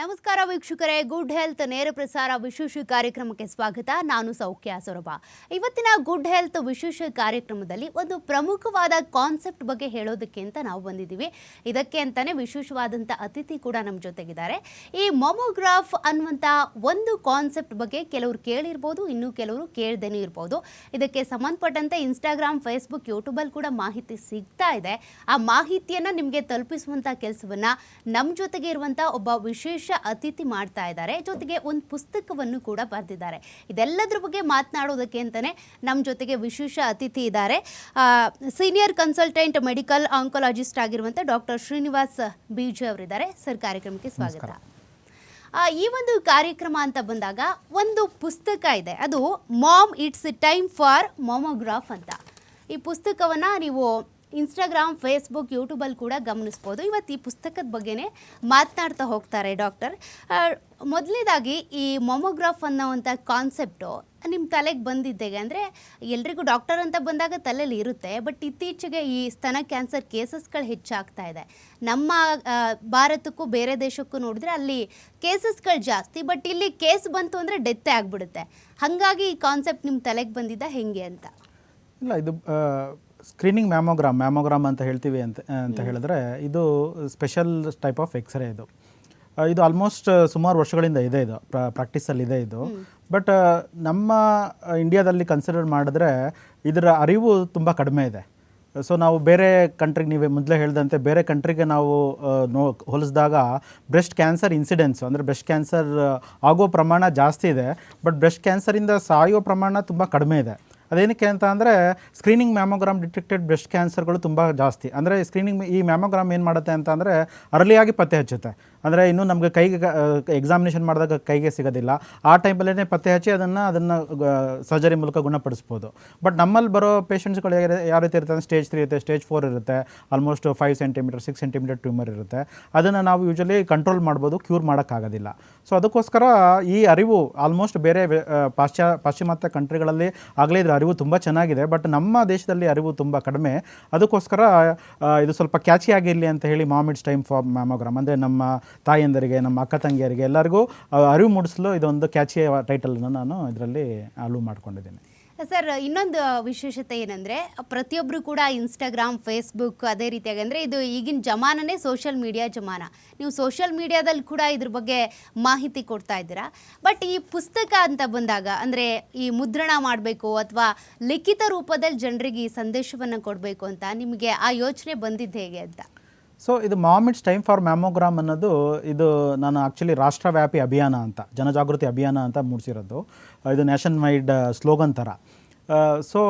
ನಮಸ್ಕಾರ ವೀಕ್ಷಕರೇ. Good health ನೇರ ಪ್ರಸಾರ ವಿಶೇಷ ಕಾರ್ಯಕ್ರಮಕ್ಕೆ ಸ್ವಾಗತ. ನಾನು ಸೌಖ್ಯ ಸೊರಬ. ಇವತ್ತಿನ ಗುಡ್ ಹೆಲ್ತ್ ವಿಶೇಷ ಕಾರ್ಯಕ್ರಮದಲ್ಲಿ ಒಂದು ಪ್ರಮುಖವಾದ ಕಾನ್ಸೆಪ್ಟ್ ಬಗ್ಗೆ ಹೇಳೋದಕ್ಕೆ ಅಂತ ನಾವು ಬಂದಿದ್ದೀವಿ. ಇದಕ್ಕೆ ಅಂತಲೇ ವಿಶೇಷವಾದಂಥ ಅತಿಥಿ ಕೂಡ ನಮ್ಮ ಜೊತೆಗಿದ್ದಾರೆ. ಈ ಮೊಮೋಗ್ರಾಫ್ ಅನ್ನುವಂಥ ಒಂದು ಕಾನ್ಸೆಪ್ಟ್ ಬಗ್ಗೆ ಕೆಲವರು ಕೇಳಿರ್ಬೋದು, ಇನ್ನೂ ಕೆಲವರು ಕೇಳ್ದೇನೂ ಇರ್ಬೋದು. ಇದಕ್ಕೆ ಸಂಬಂಧಪಟ್ಟಂತೆ ಇನ್ಸ್ಟಾಗ್ರಾಮ್ ಫೇಸ್ಬುಕ್ ಯೂಟ್ಯೂಬಲ್ಲಿ ಕೂಡ ಮಾಹಿತಿ ಸಿಗ್ತಾ ಇದೆ. ಆ ಮಾಹಿತಿಯನ್ನು ನಿಮಗೆ ತಲುಪಿಸುವಂಥ ಕೆಲಸವನ್ನ ನಮ್ಮ ಜೊತೆಗೆ ಇರುವಂಥ ಒಬ್ಬ ವಿಶೇಷ ಅತಿಥಿ ಮಾಡ್ತಾ ಇದ್ದಾರೆ. ಜೊತೆಗೆ ಒಂದು ಪುಸ್ತಕವನ್ನು ಕೂಡ ಬರೆದಿದ್ದಾರೆ. ಇದೆಲ್ಲದ್ರ ಬಗ್ಗೆ ಮಾತನಾಡೋದಕ್ಕೆ ಅಂತಲೇ ನಮ್ಮ ಜೊತೆಗೆ ವಿಶೇಷ ಅತಿಥಿ ಇದ್ದಾರೆ. ಸೀನಿಯರ್ ಕನ್ಸಲ್ಟೆಂಟ್ ಮೆಡಿಕಲ್ ಆಂಕೊಲಾಜಿಸ್ಟ್ ಆಗಿರುವಂಥ ಡಾಕ್ಟರ್ ಶ್ರೀನಿವಾಸ್ ಬೀಜು ಅವರಿದ್ದಾರೆ. ಸರ್ ಕಾರ್ಯಕ್ರಮಕ್ಕೆ ಸ್ವಾಗತ. ಈ ಒಂದು ಕಾರ್ಯಕ್ರಮ ಅಂತ ಬಂದಾಗ ಒಂದು ಪುಸ್ತಕ ಇದೆ. ಅದು mom it's time for mammogram ಅಂತ. ಈ ಪುಸ್ತಕವನ್ನು ನೀವು ಇನ್ಸ್ಟಾಗ್ರಾಮ್ ಫೇಸ್ಬುಕ್ ಯೂಟ್ಯೂಬಲ್ಲಿ ಕೂಡ ಗಮನಿಸ್ಬೋದು. ಇವತ್ತು ಈ ಪುಸ್ತಕದ ಬಗ್ಗೆನೇ ಮಾತನಾಡ್ತಾ ಹೋಗ್ತಾರೆ ಡಾಕ್ಟರ್. ಮೊದಲನೇದಾಗಿ ಈ ಮೊಮೋಗ್ರಾಫ್ ಅನ್ನೋವಂಥ ಕಾನ್ಸೆಪ್ಟು ನಿಮ್ಮ ತಲೆಗೆ ಬಂದಿದ್ದೇಗೆ ಅಂದರೆ ಎಲ್ರಿಗೂ ಡಾಕ್ಟರ್ ಅಂತ ಬಂದಾಗ ತಲೆಯಲ್ಲಿ ಇರುತ್ತೆ. ಬಟ್ ಇತ್ತೀಚೆಗೆ ಈ ಸ್ತನ ಕ್ಯಾನ್ಸರ್ ಕೇಸಸ್ಗಳು ಹೆಚ್ಚಾಗ್ತಾ ಇದೆ. ನಮ್ಮ ಭಾರತಕ್ಕೂ ಬೇರೆ ದೇಶಕ್ಕೂ ನೋಡಿದ್ರೆ ಅಲ್ಲಿ ಕೇಸಸ್ಗಳು ಜಾಸ್ತಿ, ಬಟ್ ಇಲ್ಲಿ ಕೇಸ್ ಬಂತು ಅಂದರೆ ಡೆತ್ತೇ ಆಗಿಬಿಡುತ್ತೆ. ಹಾಗಾಗಿ ಈ ಕಾನ್ಸೆಪ್ಟ್ ನಿಮ್ಮ ತಲೆಗೆ ಬಂದಿದ್ದ ಹೆಂಗೆ ಅಂತ? ಇಲ್ಲ, ಇದು ಸ್ಕ್ರೀನಿಂಗ್ ಮ್ಯಾಮೋಗ್ರಾಮ್ ಮ್ಯಾಮೋಗ್ರಾಮ್ ಅಂತ ಹೇಳ್ತೀವಿ ಅಂತ ಅಂತ ಹೇಳಿದ್ರೆ ಇದು ಸ್ಪೆಷಲ್ ಟೈಪ್ ಆಫ್ ಎಕ್ಸ್ರೇ ಇದು. ಇದು ಆಲ್ಮೋಸ್ಟ್ ಸುಮಾರು ವರ್ಷಗಳಿಂದ ಇದೆ ಇದು ಪ್ರಾಕ್ಟೀಸಲ್ಲಿ ಇದೆ ಇದು. ಬಟ್ ನಮ್ಮ ಇಂಡಿಯಾದಲ್ಲಿ ಕನ್ಸಿಡರ್ ಮಾಡಿದ್ರೆ ಇದರ ಅರಿವು ತುಂಬ ಕಡಿಮೆ ಇದೆ. ಸೊ ನಾವು ಬೇರೆ ಕಂಟ್ರಿಗೆ ನೀವೇ ಮೊದಲೇ ಹೇಳಿದಂತೆ ಬೇರೆ ಕಂಟ್ರಿಗೆ ನಾವು ನೋ ಹೋಲಿಸಿದಾಗ ಬ್ರೆಸ್ಟ್ ಕ್ಯಾನ್ಸರ್ ಇನ್ಸಿಡೆನ್ಸು ಅಂದರೆ ಬ್ರೆಸ್ಟ್ ಕ್ಯಾನ್ಸರ್ ಆಗೋ ಪ್ರಮಾಣ ಜಾಸ್ತಿ ಇದೆ. ಬಟ್ ಬ್ರೆಸ್ಟ್ ಕ್ಯಾನ್ಸರಿಂದ ಸಾಯೋ ಪ್ರಮಾಣ ತುಂಬ ಕಡಿಮೆ ಇದೆ. ಅದೇನಕ್ಕೆ ಅಂತ ಅಂದರೆ ಸ್ಕ್ರೀನಿಂಗ್ ಮ್ಯಾಮೋಗ್ರಾಮ್ ಡಿಟೆಕ್ಟೆಡ್ ಬ್ರೆಸ್ಟ್ ಕ್ಯಾನ್ಸರ್ಗಳು ತುಂಬ ಜಾಸ್ತಿ. ಅಂದರೆ ಸ್ಕ್ರೀನಿಂಗ್ ಈ ಮ್ಯಾಮೋಗ್ರಾಮ್ ಏನು ಮಾಡುತ್ತೆ ಅಂತ ಅಂದರೆ ಅರ್ಲಿಯಾಗಿ ಪತ್ತೆ ಹಚ್ಚುತ್ತೆ. ಅಂದರೆ ಇನ್ನೂ ನಮಗೆ ಕೈಗೆ ಎಕ್ಸಾಮಿನೇಷನ್ ಮಾಡಿದಾಗ ಕೈಗೆ ಸಿಗೋದಿಲ್ಲ. ಆ ಟೈಮಲ್ಲೇ ಪತ್ತೆ ಹಚ್ಚಿ ಅದನ್ನು ಅದನ್ನು ಸರ್ಜರಿ ಮೂಲಕ ಗುಣಪಡಿಸ್ಬೋದು. ಬಟ್ ನಮ್ಮಲ್ಲಿ ಬರೋ ಪೇಷಂಟ್ಸ್ಗಳು ಯಾವ ರೀತಿ ಇರುತ್ತೆ ಸ್ಟೇಜ್ ತ್ರೀ ಇರುತ್ತೆ ಸ್ಟೇಜ್ ಫೋರ್ ಇರುತ್ತೆ almost five centimetre six centimetre tumour ಇರುತ್ತೆ. ಅದನ್ನು ನಾವು ಯೂಶಲಿ ಕಂಟ್ರೋಲ್ ಮಾಡ್ಬೋದು ಕ್ಯೂರ್ ಮಾಡೋಕ್ಕಾಗೋದಿಲ್ಲ. ಸೊ ಅದಕ್ಕೋಸ್ಕರ ಈ ಅರಿವು ಆಲ್ಮೋಸ್ಟ್ ಬೇರೆ ಪಾಶ್ಚಾ, ಪಾಶ್ಚಿಮಾತ್ಯ ಕಂಟ್ರಿಗಳಲ್ಲಿ ಆಗಲೇ ಇದ್ರೆ ಅರಿವು ತುಂಬ ಚೆನ್ನಾಗಿದೆ. ಬಟ್ ನಮ್ಮ ದೇಶದಲ್ಲಿ ಅರಿವು ತುಂಬ ಕಡಿಮೆ. ಅದಕ್ಕೋಸ್ಕರ ಇದು ಸ್ವಲ್ಪ ಕ್ಯಾಚಿ ಆಗಿರಲಿ ಅಂತ ಹೇಳಿ ಮಾಮಿಡ್ಸ್ ಟೈಮ್ ಫಾರ್ ಮ್ಯಾಮೋಗ್ರಾಮ್ ಅಂದರೆ ನಮ್ಮ ತಾಯಂದರಿಗೆ ನಮ್ಮ ಅಕ್ಕ ತಂಗಿಯರಿಗೆ ಎಲ್ಲರಿಗೂ ಅರಿವು ಮೂಡಿಸಲು ಇದೊಂದು ಕ್ಯಾಚಿ ಟೈಟಲನ್ನು ನಾನು ಇದರಲ್ಲಿ ಅಲೂ ಮಾಡ್ಕೊಂಡಿದ್ದೀನಿ. ಸರ್, ಇನ್ನೊಂದು ವಿಶೇಷತೆ ಏನಂದರೆ ಪ್ರತಿಯೊಬ್ಬರು ಕೂಡ ಇನ್ಸ್ಟಾಗ್ರಾಮ್ ಫೇಸ್ಬುಕ್ ಅದೇ ರೀತಿಯಾಗಿ ಅಂದರೆ ಇದು ಈಗಿನ ಜಮಾನನೇ ಸೋಷಿಯಲ್ ಮೀಡಿಯಾ ಜಮಾನ. ನೀವು ಸೋಷಿಯಲ್ ಮೀಡಿಯಾದಲ್ಲಿ ಕೂಡ ಇದ್ರ ಬಗ್ಗೆ ಮಾಹಿತಿ ಕೊಡ್ತಾ ಇದ್ದೀರಾ. ಬಟ್ ಈ ಪುಸ್ತಕ ಅಂತ ಬಂದಾಗ, ಅಂದರೆ ಈ ಮುದ್ರಣ ಮಾಡಬೇಕು ಅಥವಾ ಲಿಖಿತ ರೂಪದಲ್ಲಿ ಜನರಿಗೆ ಈ ಸಂದೇಶವನ್ನು ಕೊಡಬೇಕು ಅಂತ ನಿಮಗೆ ಆ ಯೋಚನೆ ಬಂದಿದ್ದು ಹೇಗೆ ಅಂತ? ಸೊ ಇದು ಮಾಮಿಟ್ಸ್ ಟೈಮ್ ಫಾರ್ ಮ್ಯಾಮೋಗ್ರಾಮ್ ಅನ್ನೋದು ಇದು ನಾನು ಆ್ಯಕ್ಚುಲಿ ರಾಷ್ಟ್ರವ್ಯಾಪಿ ಅಭಿಯಾನ ಅಂತ, ಜನಜಾಗೃತಿ ಅಭಿಯಾನ ಅಂತ ಮೂಡಿಸಿರೋದು. ಇದು ನ್ಯಾಷನ್ ವೈಡ್ ಸ್ಲೋಗನ್ ಥರ ಸೊ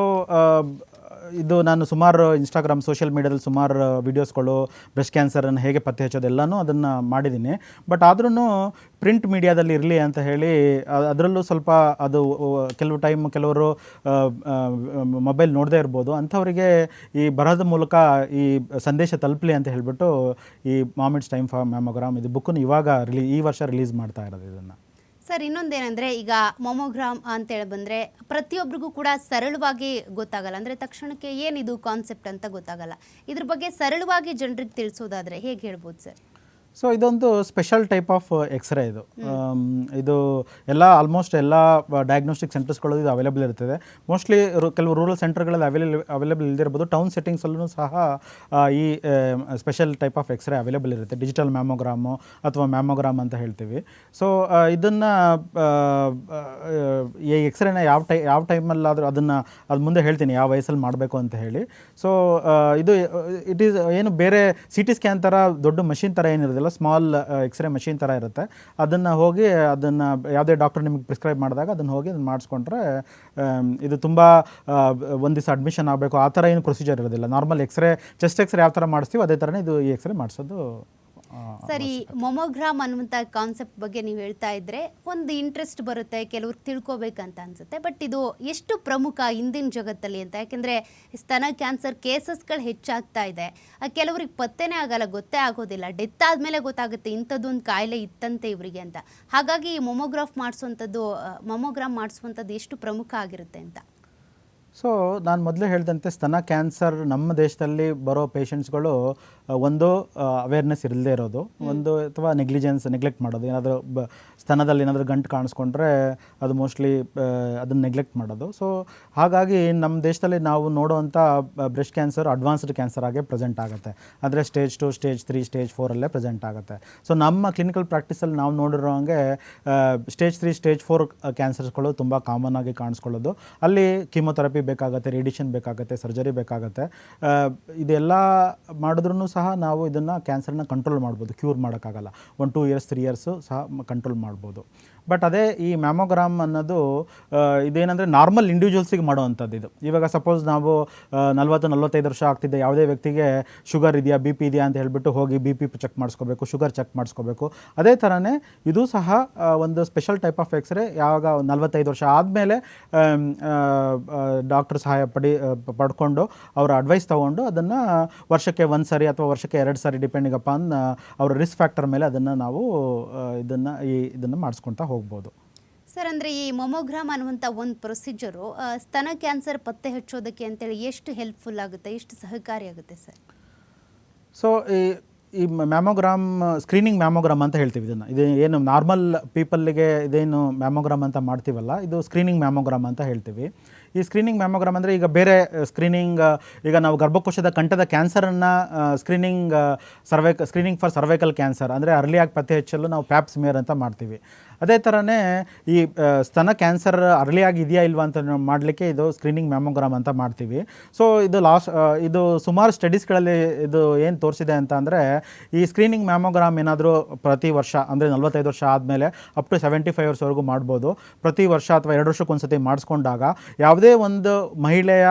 ಇದು ನಾನು ಸುಮಾರು ಇನ್ಸ್ಟಾಗ್ರಾಮ್ ಸೋಷಿಯಲ್ ಮೀಡಿಯಾದಲ್ಲಿ ಸುಮಾರು ವೀಡಿಯೋಸ್ಗಳು ಬ್ರೆಸ್ಟ್ ಕ್ಯಾನ್ಸರನ್ನು ಹೇಗೆ ಪತ್ತೆ ಹಚ್ಚೋದೆಲ್ಲನೂ ಅದನ್ನು ಮಾಡಿದ್ದೀನಿ. ಬಟ್ ಆದ್ರೂ ಪ್ರಿಂಟ್ ಮೀಡಿಯಾದಲ್ಲಿ ಇರಲಿ ಅಂತ ಹೇಳಿ ಅದರಲ್ಲೂ ಸ್ವಲ್ಪ ಅದು ಕೆಲವು ಟೈಮ್ ಕೆಲವರು ಮೊಬೈಲ್ ನೋಡದೇ ಇರ್ಬೋದು. ಅಂಥವರಿಗೆ ಈ ಬರಹದ ಮೂಲಕ ಈ ಸಂದೇಶ ತಲುಪಲಿ ಅಂತ ಹೇಳಿಬಿಟ್ಟು ಈ ಮಾಮಿಟ್ಸ್ ಟೈಮ್ ಫಾರ್ ಮ್ಯಾಮೋಗ್ರಾಮ್ ಇದು ಬುಕ್ಕನ್ನು ಇವಾಗ ರಿಲೀ ಈ ವರ್ಷ ರಿಲೀಸ್ ಮಾಡ್ತಾ ಇರೋದು ಇದನ್ನು. ಸರ್, ಇನ್ನೊಂದೇನಂದ್ರೆ ಈಗ ಮೊಮೋಗ್ರಾಮ್ ಅಂತೇಳಿ ಬಂದರೆ ಪ್ರತಿಯೊಬ್ಬರಿಗೂ ಕೂಡ ಸರಳವಾಗಿ ಗೊತ್ತಾಗಲ್ಲ. ಅಂದರೆ ತಕ್ಷಣಕ್ಕೆ ಏನಿದು ಕಾನ್ಸೆಪ್ಟ್ ಅಂತ ಗೊತ್ತಾಗಲ್ಲ. ಇದ್ರ ಬಗ್ಗೆ ಸರಳವಾಗಿ ಜನರಿಗೆ ತಿಳಿಸೋದಾದರೆ ಹೇಗೆ ಹೇಳ್ಬೋದು ಸರ್? ಸೊ ಇದೊಂದು ಸ್ಪೆಷಲ್ ಟೈಪ್ ಆಫ್ ಎಕ್ಸ್ರೇ ಇದು. ಇದು ಎಲ್ಲ ಆಲ್ಮೋಸ್ಟ್ ಎಲ್ಲ ಡಯಾಗ್ನೋಸ್ಟಿಕ್ ಸೆಂಟರ್ಸ್ಗಳು ಇದು ಅವೈಲೇಬಲ್ ಇರ್ತದೆ. ಮೋಸ್ಟ್ಲಿ ಕೆಲವು ರೂರಲ್ ಸೆಂಟರ್ಗಳಲ್ಲಿ ಅವೈಲೇಬಲ್ ಅವೈಲೇಬಲ್ ಇಲ್ದಿರ್ಬೋದು ಟೌನ್ ಸೆಟ್ಟಿಂಗ್ಸಲ್ಲೂ ಸಹ ಈ special type of X-ray available ಇರುತ್ತೆ. ಡಿಜಿಟಲ್ ಮ್ಯಾಮೋಗ್ರಾಮು ಅಥವಾ ಮ್ಯಾಮೋಗ್ರಾಮ್ ಅಂತ ಹೇಳ್ತೀವಿ. ಸೊ ಇದನ್ನು ಈ ಎಕ್ಸ್ರೇನ ಯಾವ ಟೈ ಯಾವ ಟೈಮಲ್ಲಾದರೂ ಅದನ್ನು ಅದು ಮುಂದೆ ಹೇಳ್ತೀನಿ ಯಾವ ವಯಸ್ಸಲ್ಲಿ ಮಾಡಬೇಕು ಅಂತ ಹೇಳಿ. ಸೊ ಇದು ಇಟ್ ಈಸ್ ಏನು ಬೇರೆ ಸಿ ಟಿ ಸ್ಕ್ಯಾನ್ ಥರ ದೊಡ್ಡ ಮಷಿನ್ ಥರ ಏನಿರೋದಿಲ್ಲ ಸ್ಮಾಲ್ ಎಕ್ಸ್ರೇ ಮಷಿನ್ ಥರ ಇರುತ್ತೆ. ಅದನ್ನು ಹೋಗಿ, ಅದನ್ನು ಯಾವುದೇ ಡಾಕ್ಟರ್ ನಿಮಗೆ ಪ್ರಿಸ್ಕ್ರೈಬ್ ಮಾಡಿದಾಗ ಅದನ್ನು ಹೋಗಿ ಅದನ್ನು ಮಾಡಿಸ್ಕೊಂಡ್ರೆ ಇದು ತುಂಬ ಒಂದು ದಿವಸ ಅಡ್ಮಿಷನ್ ಆಗಬೇಕು. ಆ ಥರ ಏನು ಪ್ರೊಸೀಜರ್ ಇರೋದಿಲ್ಲ. ನಾರ್ಮಲ್ ಎಕ್ಸ್ರೇ ಚೆಸ್ಟ್ ಎಕ್ಸ್ರೇ ಯಾವ ಥರ ಮಾಡಿಸ್ತೀವಿ ಅದೇ ಥರನೇ ಇದು ಈ ಎಕ್ಸ್ರೇ ಮಾಡಿಸೋದು ಸರ್, ಮೊಮೋಗ್ರಾಮ್ ಅನ್ನುವಂಥ ಕಾನ್ಸೆಪ್ಟ್ ಬಗ್ಗೆ ನೀವು ಹೇಳ್ತಾ ಇದ್ರೆ ಒಂದು ಇಂಟ್ರೆಸ್ಟ್ ಬರುತ್ತೆ ಕೆಲವ್ರಿಗೆ ತಿಳ್ಕೊಬೇಕಂತ ಅನ್ಸುತ್ತೆ. ಬಟ್ ಇದು ಎಷ್ಟು ಪ್ರಮುಖ ಇಂದಿನ ಜಗತ್ತಲ್ಲಿ ಅಂತ. ಯಾಕೆಂದರೆ ಸ್ತನ ಕ್ಯಾನ್ಸರ್ ಕೇಸಸ್ಗಳು ಹೆಚ್ಚಾಗ್ತಾ ಇದೆ. ಕೆಲವ್ರಿಗೆ ಪತ್ತೆನೇ ಆಗಲ್ಲ, ಗೊತ್ತೇ ಆಗೋದಿಲ್ಲ. ಡೆತ್ ಆದಮೇಲೆ ಗೊತ್ತಾಗುತ್ತೆ ಇಂಥದ್ದೊಂದು ಕಾಯಿಲೆ ಇತ್ತಂತೆ ಇವರಿಗೆ ಅಂತ. ಹಾಗಾಗಿ ಈ ಮೊಮೋಗ್ರಾಫ್ ಮಾಡಿಸುವಂಥದ್ದು ಮೊಮೋಗ್ರಾಮ್ ಮಾಡಿಸುವಂಥದ್ದು ಎಷ್ಟು ಪ್ರಮುಖ ಆಗಿರುತ್ತೆ ಅಂತ. ಸೊ ನಾನು ಮೊದಲೇ ಹೇಳಿದಂತೆ, ಸ್ತನ ಕ್ಯಾನ್ಸರ್ ನಮ್ಮ ದೇಶದಲ್ಲಿ ಬರೋ ಪೇಷಂಟ್ಸ್ಗಳು ಒಂದು ಅವೇರ್ನೆಸ್ ಇರದೇ. ಇರೋದು ಒಂದು ಅಥವಾ ನೆಗ್ಲಿಜೆನ್ಸ್ ನೆಗ್ಲೆಕ್ಟ್ ಮಾಡೋದು. ಏನಾದರೂ ಬ ಸ್ತನದಲ್ಲಿ ಏನಾದರೂ ಗಂಟು ಕಾಣಿಸ್ಕೊಂಡ್ರೆ ಅದು ಮೋಸ್ಟ್ಲಿ ಅದನ್ನು ನೆಗ್ಲೆಕ್ಟ್ ಮಾಡೋದು. ಸೊ ಹಾಗಾಗಿ ನಮ್ಮ ದೇಶದಲ್ಲಿ ನಾವು ನೋಡುವಂಥ ಬ್ರೆಸ್ಟ್ ಕ್ಯಾನ್ಸರ್ ಅಡ್ವಾನ್ಸ್ಡ್ ಕ್ಯಾನ್ಸರ್ ಆಗಿ ಪ್ರೆಸೆಂಟ್ ಆಗುತ್ತೆ. ಅಂದರೆ stage two stage three stage ಫೋರಲ್ಲೇ present ಆಗುತ್ತೆ. ಸೊ ನಮ್ಮ ಕ್ಲಿನಿಕಲ್ ಪ್ರಾಕ್ಟೀಸಲ್ಲಿ ನಾವು ನೋಡಿರೋ ಹಾಗೆ ಸ್ಟೇಜ್ ತ್ರೀ ಸ್ಟೇಜ್ ಫೋರ್ ಕ್ಯಾನ್ಸರ್ಸ್ಗಳು ತುಂಬ ಕಾಮನ್ ಆಗಿ ಕಾಣಿಸ್ಕೊಳ್ಳೋದು. ಅಲ್ಲಿ ಕೀಮೊಥೆರಪಿ ಬೇಕಾಗುತ್ತೆ ರೇಡಿಯೇಷನ್ ಬೇಕಾಗುತ್ತೆ ಸರ್ಜರಿ ಬೇಕಾಗುತ್ತೆ. ಇದೆಲ್ಲ ಮಾಡಿದ್ರೂ ಸಹ ನಾವು ಇದನ್ನು ಕ್ಯಾನ್ಸರ್ನ ಕಂಟ್ರೋಲ್ ಮಾಡ್ಬೋದು ಕ್ಯೂರ್ ಮಾಡೋಕ್ಕಾಗಲ್ಲ. One two years three years ಸಹ ಕಂಟ್ರೋಲ್ ಮಾಡ್ಬೋದು. ಬಟ್ ಅದೇ ಈ ಮ್ಯಾಮೋಗ್ರಾಮ್ ಅನ್ನೋದು ಇದೇನಂದರೆ ನಾರ್ಮಲ್ ಇಂಡಿವಿಜುವಲ್ಸಿಗೆ ಮಾಡುವಂಥದ್ದು ಇದು. ಇವಾಗ ಸಪೋಸ್ ನಾವು ನಲವತ್ತು ನಲ್ವತ್ತು, ನಲ್ವತ್ತೈದು ವರ್ಷ ಆಗ್ತಿದ್ದೆ ಯಾವುದೇ ವ್ಯಕ್ತಿಗೆ ಶುಗರ್ ಇದೆಯಾ ಬಿ ಪಿ ಇದೆಯಾ ಅಂತ ಹೇಳಿಬಿಟ್ಟು ಹೋಗಿ ಬಿ ಪಿ ಚೆಕ್ ಮಾಡಿಸ್ಕೋಬೇಕು ಶುಗರ್ ಚೆಕ್ ಮಾಡಿಸ್ಕೋಬೇಕು. ಅದೇ ಥರನೇ ಇದು ಸಹ ಒಂದು ಸ್ಪೆಷಲ್ ಟೈಪ್ ಆಫ್ ಎಕ್ಸ್ರೇ ಯಾವಾಗ ನಲ್ವತ್ತೈದು ವರ್ಷ ಆದಮೇಲೆ ಡಾಕ್ಟರ್ ಸಹಾಯ ಪಡಿ ಪಡ್ಕೊಂಡು ಅವರ ಅಡ್ವೈಸ್ ತೊಗೊಂಡು ಅದನ್ನು ವರ್ಷಕ್ಕೆ ಒಂದು ಸರಿ ಅಥವಾ ವರ್ಷಕ್ಕೆ ಎರಡು ಸಾರಿ ಡಿಪೆಂಡಿಂಗ್ ಅಪಾನ್ ಅವರ ರಿಸ್ಕ್ ಫ್ಯಾಕ್ಟರ್ ಮೇಲೆ ಅದನ್ನು ನಾವು ಇದನ್ನು ಈ, ಇದನ್ನು ಮಾಡಿಸ್ಕೊತಾ ಹೋಗ್ಬೋದು. ಸರ್ ಅಂದರೆ ಈ ಮೊಮೋಗ್ರಾಮ್ ಅನ್ನುವಂಥ ಒಂದು ಪ್ರೊಸೀಜರು ಸ್ತನ ಕ್ಯಾನ್ಸರ್ ಪತ್ತೆ ಹಚ್ಚೋದಕ್ಕೆ ಅಂತೇಳಿ ಎಷ್ಟು ಹೆಲ್ಪ್ಫುಲ್ ಆಗುತ್ತೆ ಎಷ್ಟು ಸಹಕಾರಿಯಾಗುತ್ತೆ ಸರ್? ಸೊ ಈ ಈ ಮ್ಯಾಮೋಗ್ರಾಮ್ ಸ್ಕ್ರೀನಿಂಗ್ ಮ್ಯಾಮೋಗ್ರಾಮ್ ಅಂತ ಹೇಳ್ತೀವಿ ಇದನ್ನು. ಇದು ಏನು ನಾರ್ಮಲ್ ಪೀಪಲ್ಗೆ ಇದೇನು ಮ್ಯಾಮೋಗ್ರಾಮ್ ಅಂತ ಮಾಡ್ತೀವಲ್ಲ ಇದು ಸ್ಕ್ರೀನಿಂಗ್ ಮ್ಯಾಮೋಗ್ರಾಮ್ ಅಂತ ಹೇಳ್ತೀವಿ. ಈ ಸ್ಕ್ರೀನಿಂಗ್ ಮ್ಯಾಮೋಗ್ರಾಮ್ ಅಂದರೆ ಈಗ ಬೇರೆ ಸ್ಕ್ರೀನಿಂಗ್ ಈಗ ನಾವು ಗರ್ಭಕೋಶದ ಕಂಠದ ಕ್ಯಾನ್ಸರನ್ನು ಸ್ಕ್ರೀನಿಂಗ್ ಸರ್ವೈ ಸ್ಕ್ರೀನಿಂಗ್ ಫಾರ್ ಸರ್ವೈಕಲ್ ಕ್ಯಾನ್ಸರ್ ಅಂದರೆ ಅರ್ಲಿಯಾಗಿ ಪತ್ತೆ ಹಚ್ಚಲು ನಾವು ಪ್ಯಾಪ್ ಸ್ಮಿಯರ್ ಅಂತ ಮಾಡ್ತೀವಿ. ಅದೇ ಥರನೇ ಈ ಸ್ತನ ಕ್ಯಾನ್ಸರ್ ಅರ್ಲಿಯಾಗಿ ಇದೆಯಾ ಇಲ್ವಾ ಅಂತ ಮಾಡಲಿಕ್ಕೆ ಇದು ಸ್ಕ್ರೀನಿಂಗ್ ಮ್ಯಾಮೋಗ್ರಾಮ್ ಅಂತ ಮಾಡ್ತೀವಿ. ಸೊ ಇದು ಲಾಸ್ಟ್ ಇದು ಸುಮಾರು ಸ್ಟಡೀಸ್ಗಳಲ್ಲಿ ಇದು ಏನು ತೋರಿಸಿದೆ ಅಂತ ಅಂದರೆ ಈ ಸ್ಕ್ರೀನಿಂಗ್ ಮ್ಯಾಮೋಗ್ರಾಮ್ ಏನಾದರೂ ಪ್ರತಿ ವರ್ಷ, ಅಂದರೆ ನಲ್ವತ್ತೈದು ವರ್ಷ ಆದಮೇಲೆ ಅಪ್ ಟು ಸೆವೆಂಟಿ ಫೈವ್ ಇಯರ್ಸ್ವರೆಗೂ ಮಾಡ್ಬೋದು. ಪ್ರತಿ ವರ್ಷ ಅಥವಾ ಎರಡು ವರ್ಷಕ್ಕೊಂದ್ಸತಿ ಮಾಡಿಸ್ಕೊಂಡಾಗ ಯಾವುದೇ ಒಂದು ಮಹಿಳೆಯ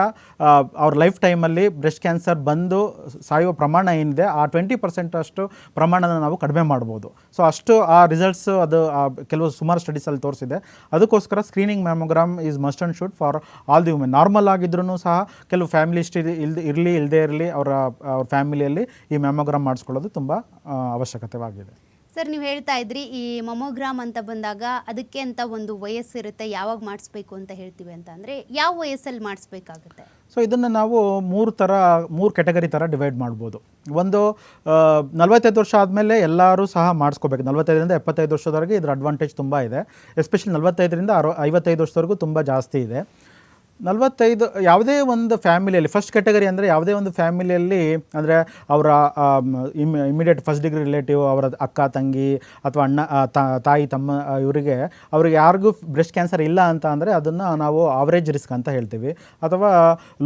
ಅವ್ರ ಲೈಫ್ ಟೈಮಲ್ಲಿ ಬ್ರೆಸ್ಟ್ ಕ್ಯಾನ್ಸರ್ ಬಂದು ಸಾಯುವ ಪ್ರಮಾಣ ಏನಿದೆ, ಆ ಟ್ವೆಂಟಿ ಪರ್ಸೆಂಟ್ ಅಷ್ಟು ಪ್ರಮಾಣನ ನಾವು ಕಡಿಮೆ ಮಾಡ್ಬೋದು. ಸೊ ಅಷ್ಟು ಆ ರಿಸಲ್ಟ್ಸ್ ಅದು, ಆ ಕೆಲವು ಸುಮಾರು ಸ್ಟಡೀಸಲ್ಲಿ ತೋರಿಸಿದೆ. ಅದಕ್ಕೋಸ್ಕರ screening mammogram is must and should for all the women normal ಆಗಿದ್ರೂ ಸಹ ಕೆಲವು ಫ್ಯಾಮಿಲಿ ಹಿಸ್ಟ್ರಿ ಇಲ್ದ, ಇರಲಿ ಇಲ್ಲದೇ ಇರಲಿ ಅವರ, ಅವ್ರ ಫ್ಯಾಮಿಲಿಯಲ್ಲಿ ಈ ಮ್ಯಾಮೋಗ್ರಾಮ್ ಮಾಡಿಸ್ಕೊಳ್ಳೋದು ತುಂಬ ಅವಶ್ಯಕತೆವಾಗಿದೆ. ಸರ್, ನೀವು ಹೇಳ್ತಾ ಇದ್ರಿ ಈ ಮೊಮೋಗ್ರಾಮ್ ಅಂತ ಬಂದಾಗ ಅದಕ್ಕೆ ಅಂತ ಒಂದು ವಯಸ್ಸಿರುತ್ತೆ, ಯಾವಾಗ ಮಾಡಿಸ್ಬೇಕು ಅಂತ ಹೇಳ್ತೀವಿ ಅಂತ ಅಂದರೆ, ಯಾವ ವಯಸ್ಸಲ್ಲಿ ಮಾಡಿಸ್ಬೇಕಾಗುತ್ತೆ? ಸೊ ಇದನ್ನು ನಾವು ಮೂರು ಥರ ಮೂರು ಕೆಟಗರಿ ಥರ ಡಿವೈಡ್ ಮಾಡ್ಬೋದು. ಒಂದು ನಲವತ್ತೈದು ವರ್ಷ ಆದಮೇಲೆ ಎಲ್ಲರೂ ಸಹ ಮಾಡಿಸ್ಕೋಬೇಕು. ನಲವತ್ತೈದರಿಂದ ಎಪ್ಪತ್ತೈದು ವರ್ಷದವರೆಗೆ ಇದರ ಅಡ್ವಾಂಟೇಜ್ ತುಂಬ ಇದೆ. ಎಸ್ಪೆಷಲಿ ನಲವತ್ತೈದರಿಂದ ಅರ ಐವತ್ತೈದು ವರ್ಷದವರೆಗೂ ತುಂಬ ಜಾಸ್ತಿ ಇದೆ. ನಲವತ್ತೈದು, ಯಾವುದೇ ಒಂದು ಫ್ಯಾಮಿಲಿಯಲ್ಲಿ ಫಸ್ಟ್ ಕೆಟಗರಿ ಅಂದರೆ ಯಾವುದೇ ಒಂದು ಫ್ಯಾಮಿಲಿಯಲ್ಲಿ, ಅಂದರೆ ಅವರ ಇಮಿಡಿಯೇಟ್ ಫಸ್ಟ್ ಡಿಗ್ರಿ ರಿಲೇಟಿವ್ ಅವರ ಅಕ್ಕ, ತಂಗಿ, ಅಥವಾ ಅಣ್ಣ ತಾಯಿ, ತಮ್ಮ ಇವರಿಗೆ, ಅವ್ರಿಗೆ ಯಾರಿಗೂ ಬ್ರೆಸ್ಟ್ ಕ್ಯಾನ್ಸರ್ ಇಲ್ಲ ಅಂತ ಅಂದರೆ ಅದನ್ನು ನಾವು ಆವರೇಜ್ ರಿಸ್ಕ್ ಅಂತ ಹೇಳ್ತೀವಿ, ಅಥವಾ